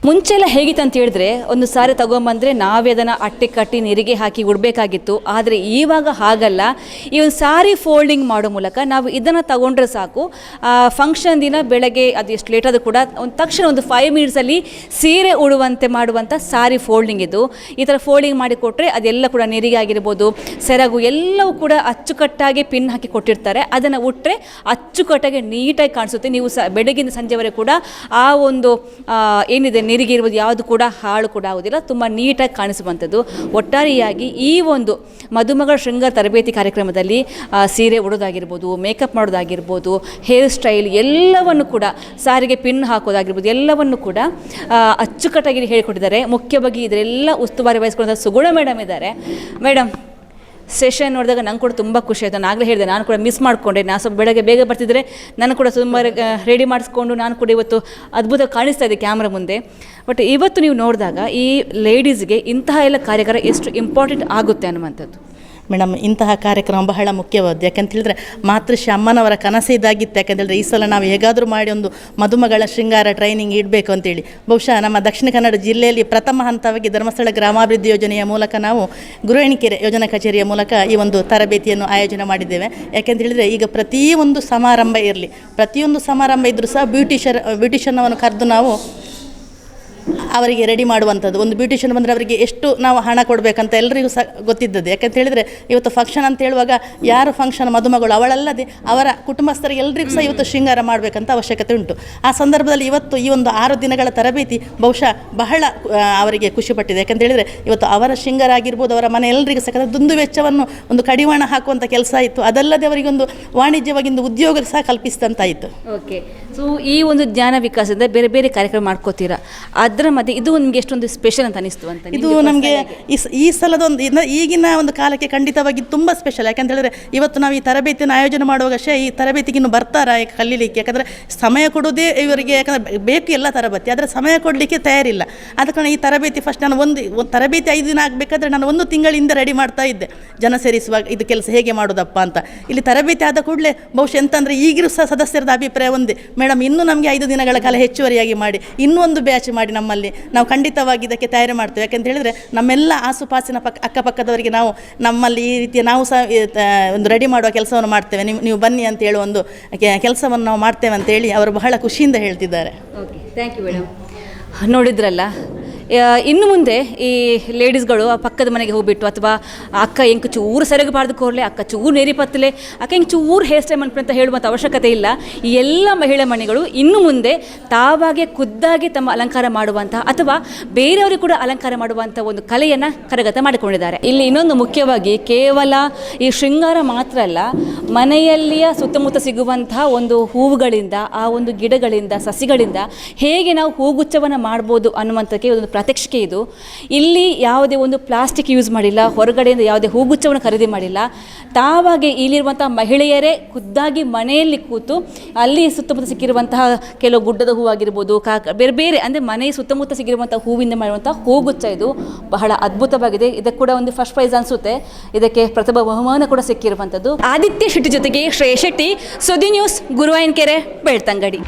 ಮುಂಚೆಲ್ಲ ಹೇಗಿತ್ತು ಅಂತ ಹೇಳಿದ್ರೆ, ಒಂದು ಸಾರಿ ತಗೊಂಬಂದ್ರೆ ನಾವೇ ಅದನ್ನು ಅಟ್ಟೆ ಕಟ್ಟಿ ನೀರಿಗೆ ಹಾಕಿ ಉಡಬೇಕಾಗಿತ್ತು. ಆದರೆ ಇವಾಗ ಹಾಗಲ್ಲ. ಈ ಒಂದು ಸಾರಿ ಫೋಲ್ಡಿಂಗ್ ಮಾಡೋ ಮೂಲಕ ನಾವು ಇದನ್ನು ತಗೊಂಡ್ರೆ ಸಾಕು. ಫಂಕ್ಷನ್ ದಿನ ಬೆಳಗ್ಗೆ ಅದು ಎಷ್ಟು ಲೇಟ್ ಆದರೂ ಕೂಡ ಒಂದು ತಕ್ಷಣ ಒಂದು ಫೈವ್ ಮಿನಿಟ್ಸಲ್ಲಿ ಸೀರೆ ಉಡುವಂತೆ ಮಾಡುವಂಥ ಸಾರಿ ಫೋಲ್ಡಿಂಗ್ ಇದು. ಈ ಥರ ಫೋಲ್ಡಿಂಗ್ ಮಾಡಿ ಕೊಟ್ಟರೆ ಅದೆಲ್ಲ ಕೂಡ ನೀರಿಗೆ ಆಗಿರ್ಬೋದು, ಸೆರಗು ಎಲ್ಲವೂ ಕೂಡ ಅಚ್ಚುಕಟ್ಟಾಗಿ ಪಿನ್ ಹಾಕಿ ಕೊಟ್ಟಿರ್ತಾರೆ. ಅದನ್ನು ಉಟ್ಟರೆ ಅಚ್ಚುಕಟ್ಟಾಗಿ ನೀಟಾಗಿ ಕಾಣಿಸುತ್ತೆ. ನೀವು ಸ ಬೆಳಗಿನ ಸಂಜೆವರೆಗೆ ಕೂಡ ಆ ಒಂದು ಏನಿದೆ ನೀರಿಗೆ ಇರ್ಬೋದು, ಯಾವುದು ಕೂಡ ಹಾಳು ಕೂಡ ಆಗೋದಿಲ್ಲ ತುಂಬ ನೀಟಾಗಿ ಕಾಣಿಸುವಂಥದ್ದು. ಒಟ್ಟಾರೆಯಾಗಿ ಈ ಒಂದು ಮದುಮಗಳ ಶೃಂಗಾರ ತರಬೇತಿ ಕಾರ್ಯಕ್ರಮದಲ್ಲಿ ಸೀರೆ ಉಡೋದಾಗಿರ್ಬೋದು, ಮೇಕಪ್ ಮಾಡೋದಾಗಿರ್ಬೋದು, ಹೇರ್ ಸ್ಟೈಲ್ ಎಲ್ಲವನ್ನು ಕೂಡ ಸಾರಿಗೆ ಪಿನ್ ಹಾಕೋದಾಗಿರ್ಬೋದು, ಎಲ್ಲವನ್ನು ಕೂಡ ಅಚ್ಚುಕಟ್ಟಾಗಿ ಹೇಳಿಕೊಟ್ಟಿದ್ದಾರೆ. ಮುಖ್ಯವಾಗಿ ಇದರೆಲ್ಲ ಉಸ್ತುವಾರಿ ವಹಿಸ್ಕೊಂಡಂಥ ಸುಗುಣ ಮೇಡಮ್ ಇದ್ದಾರೆ. ಮೇಡಮ್ ಸೆಷನ್ ನೋಡಿದಾಗ ನಂಗೆ ಕೂಡ ತುಂಬ ಖುಷಿ ಆಯಿತು. ನಾನು ಹೇಳಿದೆ, ನಾನು ಕೂಡ ಮಿಸ್ ಮಾಡಿಕೊಂಡೆ. ನಾನು ಸ್ವಲ್ಪ ಬೆಳಗ್ಗೆ ಬೇಗ ಬರ್ತಿದ್ರೆ ನಾನು ಕೂಡ ತುಂಬ ರೆಡಿ ಮಾಡಿಸ್ಕೊಂಡು ನಾನು ಕೂಡ ಇವತ್ತು ಅದ್ಭುತ ಕಾಣಿಸ್ತಾ ಇದೆ ಕ್ಯಾಮ್ರಾ ಮುಂದೆ. ಬಟ್ ಇವತ್ತು ನೀವು ನೋಡಿದಾಗ ಈ ಲೇಡೀಸ್ಗೆ ಇಂತಹ ಎಲ್ಲ ಕಾರ್ಯಕ್ರಮ ಎಷ್ಟು ಇಂಪಾರ್ಟೆಂಟ್ ಆಗುತ್ತೆ ಅನ್ನುವಂಥದ್ದು. ಮೇಡಮ್, ಇಂತಹ ಕಾರ್ಯಕ್ರಮ ಬಹಳ ಮುಖ್ಯವಾದ್ದು. ಯಾಕಂತ ಹೇಳಿದ್ರೆ ಮಾತೃಶ್ರೀ ಅಮ್ಮನವರ ಕನಸು ಇದಾಗಿತ್ತು. ಯಾಕಂತೇಳಿದ್ರೆ, ಈ ಸಲ ನಾವು ಹೇಗಾದರೂ ಮಾಡಿ ಒಂದು ಮದುಮಗಳ ಶೃಂಗಾರ ಟ್ರೈನಿಂಗ್ ಇಡಬೇಕು ಅಂತೇಳಿ. ಬಹುಶಃ ನಮ್ಮ ದಕ್ಷಿಣ ಕನ್ನಡ ಜಿಲ್ಲೆಯಲ್ಲಿ ಪ್ರಥಮ ಹಂತವಾಗಿ ಧರ್ಮಸ್ಥಳ ಗ್ರಾಮಾಭಿವೃದ್ಧಿ ಯೋಜನೆಯ ಮೂಲಕ ನಾವು ಗುರುವಣಿಕೆರೆ ಯೋಜನಾ ಕಚೇರಿಯ ಮೂಲಕ ಈ ಒಂದು ತರಬೇತಿಯನ್ನು ಆಯೋಜನೆ ಮಾಡಿದ್ದೇವೆ. ಯಾಕೆಂತ ಹೇಳಿದ್ರೆ ಈಗ ಪ್ರತಿಯೊಂದು ಸಮಾರಂಭ ಇರಲಿ ಪ್ರತಿಯೊಂದು ಸಮಾರಂಭ ಇದ್ದರೂ ಸಹ ಬ್ಯೂಟಿಷರ್ ಬ್ಯೂಟಿಷನ್ನವನ್ನು ಕರೆದು ನಾವು ಅವರಿಗೆ ರೆಡಿ ಮಾಡುವಂಥದ್ದು. ಒಂದು ಬ್ಯೂಟಿಷಿಯನ್ ಬಂದರೆ ಅವರಿಗೆ ಎಷ್ಟು ನಾವು ಹಣ ಕೊಡಬೇಕಂತ ಎಲ್ಲರಿಗೂ ಸಹ ಗೊತ್ತಿದ್ದದ್ದು. ಯಾಕಂತ ಹೇಳಿದರೆ, ಇವತ್ತು ಫಂಕ್ಷನ್ ಅಂತ ಹೇಳುವಾಗ ಯಾರು ಫಂಕ್ಷನ್ ಮದುಮಗಳು ಅವಳಲ್ಲದೆ ಅವರ ಕುಟುಂಬಸ್ಥರಿಗೆ ಎಲ್ಲರಿಗೂ ಸಹ ಇವತ್ತು ಶೃಂಗಾರ ಮಾಡಬೇಕಂತ ಅವಶ್ಯಕತೆ ಉಂಟು. ಆ ಸಂದರ್ಭದಲ್ಲಿ ಇವತ್ತು ಈ ಒಂದು ಆರು ದಿನಗಳ ತರಬೇತಿ ಬಹುಶಃ ಬಹಳ ಅವರಿಗೆ ಖುಷಿಪಟ್ಟಿದೆ ಯಾಕಂತ ಹೇಳಿದರೆ, ಇವತ್ತು ಅವರ ಶೃಂಗಾರ ಆಗಿರ್ಬೋದು, ಅವರ ಮನೆ ಎಲ್ಲರಿಗೂ ಸಹ ದುಂದು ವೆಚ್ಚವನ್ನು ಒಂದು ಕಡಿವಾಣ ಹಾಕುವಂಥ ಕೆಲಸ ಆಯಿತು ಅದಲ್ಲದೆ ಅವರಿಗೆ ಒಂದು ವಾಣಿಜ್ಯವಾಗಿಂದು ಉದ್ಯೋಗ ಸಹ ಕಲ್ಪಿಸಿದಂತಾಯಿತು. ಓಕೆ ಸೊ ಈ ಒಂದು ಜ್ಞಾನ ವಿಕಾಸದಿಂದ ಬೇರೆ ಬೇರೆ ಕಾರ್ಯಕ್ರಮ ಮಾಡ್ಕೋತೀರಾ? ಅದರ ಮಧ್ಯೆ ಇದು ನಿಮಗೆ ಎಷ್ಟೊಂದು ಸ್ಪೆಷಲ್ ಅಂತ ಅನಿಸ್ತು ಅಂತ ಇದು ನಮಗೆ ಈ ಸಲದ ಒಂದು ಈಗಿನ ಒಂದು ಕಾಲಕ್ಕೆ ಖಂಡಿತವಾಗಿ ತುಂಬ ಸ್ಪೆಷಲ್ ಯಾಕಂತ ಹೇಳಿದ್ರೆ ಇವತ್ತು ನಾವು ಈ ತರಬೇತಿಯನ್ನು ಆಯೋಜನೆ ಮಾಡುವಾಗ ಶೇ ಈ ತರಬೇತಿಗೆ ಇನ್ನು ಬರ್ತಾರಾ ಕಲೀಲಿಕ್ಕೆ? ಯಾಕಂದರೆ ಸಮಯ ಕೊಡೋದೇ ಇವರಿಗೆ ಯಾಕಂದರೆ ಬೇಕು ಎಲ್ಲ ತರಬೇತಿ ಆದರೆ ಸಮಯ ಕೊಡಲಿಕ್ಕೆ ತಯಾರಿಲ್ಲ. ಆದ ಕಾರಣ ಈ ತರಬೇತಿ ಫಸ್ಟ್ ನಾನು ಒಂದು ಒಂದು ತರಬೇತಿ ಐದು ದಿನ ಆಗಬೇಕಾದ್ರೆ ನಾನು ಒಂದು ತಿಂಗಳಿಂದ ರೆಡಿ ಮಾಡ್ತಾ ಇದ್ದೆ. ಜನ ಸೇರಿಸುವಾಗ ಇದು ಕೆಲಸ ಹೇಗೆ ಮಾಡೋದಪ್ಪ ಅಂತ. ಇಲ್ಲಿ ತರಬೇತಿ ಆದ ಕೂಡಲೇ ಬಹುಶಃ ಎಂತಂದರೆ ಈಗಿರೋ ಸಹ ಸದಸ್ಯರದ ಅಭಿಪ್ರಾಯ ಒಂದೇ. ಮೇಡಮ್ ಇನ್ನೂ ನಮಗೆ ಐದು ದಿನಗಳ ಕಾಲ ಹೆಚ್ಚುವರಿಯಾಗಿ ಮಾಡಿ ಇನ್ನೂ ಒಂದು ಬ್ಯಾಚ್ ಮಾಡಿ ನಮ್ಮಲ್ಲಿ ನಾವು ಖಂಡಿತವಾಗಿ ಇದಕ್ಕೆ ತಯಾರಿ ಮಾಡ್ತೇವೆ. ಯಾಕಂತ ಹೇಳಿದರೆ ನಮ್ಮೆಲ್ಲ ಆಸುಪಾಸಿನ ಪಕ್ಕ ಅಕ್ಕಪಕ್ಕದವರಿಗೆ ನಾವು ನಮ್ಮಲ್ಲಿ ಈ ರೀತಿಯ ನಾವು ಸಹ ಒಂದು ರೆಡಿ ಮಾಡುವ ಕೆಲಸವನ್ನು ಮಾಡ್ತೇವೆ. ನೀವು ನೀವು ಬನ್ನಿ ಅಂತ ಹೇಳುವ ಒಂದು ಕೆಲಸವನ್ನು ನಾವು ಮಾಡ್ತೇವೆ ಅಂತೇಳಿ ಅವರು ಬಹಳ ಖುಷಿಯಿಂದ ಹೇಳ್ತಿದ್ದಾರೆ. ಓಕೆ ಥ್ಯಾಂಕ್ ಯು ಮೇಡಮ್ ನೋಡಿದ್ರಲ್ಲ ಇನ್ನು ಮುಂದೆ ಈ ಲೇಡೀಸ್ಗಳು ಆ ಪಕ್ಕದ ಮನೆಗೆ ಹೋಗ್ಬಿಟ್ಟು ಅಥವಾ ಅಕ್ಕ ಹೆಂಗೆ ಚೂರು ಸೆರಗಬಾರ್ದು ಕೋರ್ಲೆ, ಅಕ್ಕ ಚೂರು ನೇರಿ ಪತ್ತಲೆ, ಅಕ್ಕ ಹೆಂಗೆ ಚೂರು ಹೇರ್ ಸ್ಟೈಲ್ ಅಂತ ಹೇಳುವಂಥ ಅವಶ್ಯಕತೆ ಇಲ್ಲ. ಎಲ್ಲ ಮಹಿಳೆ ಮನೆಗಳು ಇನ್ನು ಮುಂದೆ ತಾವಾಗೆ ಖುದ್ದಾಗಿ ತಮ್ಮ ಅಲಂಕಾರ ಮಾಡುವಂಥ ಅಥವಾ ಬೇರೆಯವರಿಗೆ ಕೂಡ ಅಲಂಕಾರ ಮಾಡುವಂಥ ಒಂದು ಕಲೆಯನ್ನು ಕರಗತ ಮಾಡಿಕೊಂಡಿದ್ದಾರೆ. ಇಲ್ಲಿ ಇನ್ನೊಂದು ಮುಖ್ಯವಾಗಿ ಕೇವಲ ಈ ಶೃಂಗಾರ ಮಾತ್ರ ಅಲ್ಲ, ಮನೆಯಲ್ಲಿಯ ಸುತ್ತಮುತ್ತ ಸಿಗುವಂತಹ ಒಂದು ಹೂವುಗಳಿಂದ, ಆ ಒಂದು ಗಿಡಗಳಿಂದ, ಸಸಿಗಳಿಂದ ಹೇಗೆ ನಾವು ಹೂಗುಚ್ಛವನ್ನು ಮಾಡ್ಬೋದು ಅನ್ನುವಂಥಕ್ಕೆ ಒಂದು ಪ್ರಾತ್ಯಕ್ಷಿಕೆ ಇದು. ಇಲ್ಲಿ ಯಾವುದೇ ಒಂದು ಪ್ಲಾಸ್ಟಿಕ್ ಯೂಸ್ ಮಾಡಿಲ್ಲ, ಹೊರಗಡೆಯಿಂದ ಯಾವುದೇ ಹೂಗುಚ್ಛವನ್ನು ಖರೀದಿ ಮಾಡಿಲ್ಲ. ತಾವಾಗೆ ಇಲ್ಲಿರುವಂಥ ಮಹಿಳೆಯರೇ ಖುದ್ದಾಗಿ ಮನೆಯಲ್ಲಿ ಕೂತು ಅಲ್ಲಿ ಸುತ್ತಮುತ್ತ ಸಿಕ್ಕಿರುವಂತಹ ಕೆಲವು ಗುಡ್ಡದ ಹೂವಾಗಿರ್ಬೋದು ಕಾಕ ಬೇರೆ ಬೇರೆ ಅಂದರೆ ಮನೆ ಸುತ್ತಮುತ್ತ ಸಿಗಿರುವಂಥ ಹೂವಿಂದ ಮಾಡುವಂಥ ಹೂಗುಚ್ಛ ಇದು ಬಹಳ ಅದ್ಭುತವಾಗಿದೆ. ಇದಕ್ಕೆ ಕೂಡ ಒಂದು ಫಸ್ಟ್ ಪ್ರೈಸ್ ಅನಿಸುತ್ತೆ. ಇದಕ್ಕೆ ಪ್ರತಿಭಾ ಬಹುಮಾನ ಕೂಡ ಸಿಕ್ಕಿರುವಂಥದ್ದು ಆದಿತ್ಯ ಶೆಟ್ಟಿ ಜೊತೆಗೆ ಶ್ರೇಯ ಶೆಟ್ಟಿ ಸುದ್ದಿ ನ್ಯೂಸ್, ಗುರುವಾಯನಕೆರೆ, ಬೆಳ್ತಂಗಡಿ.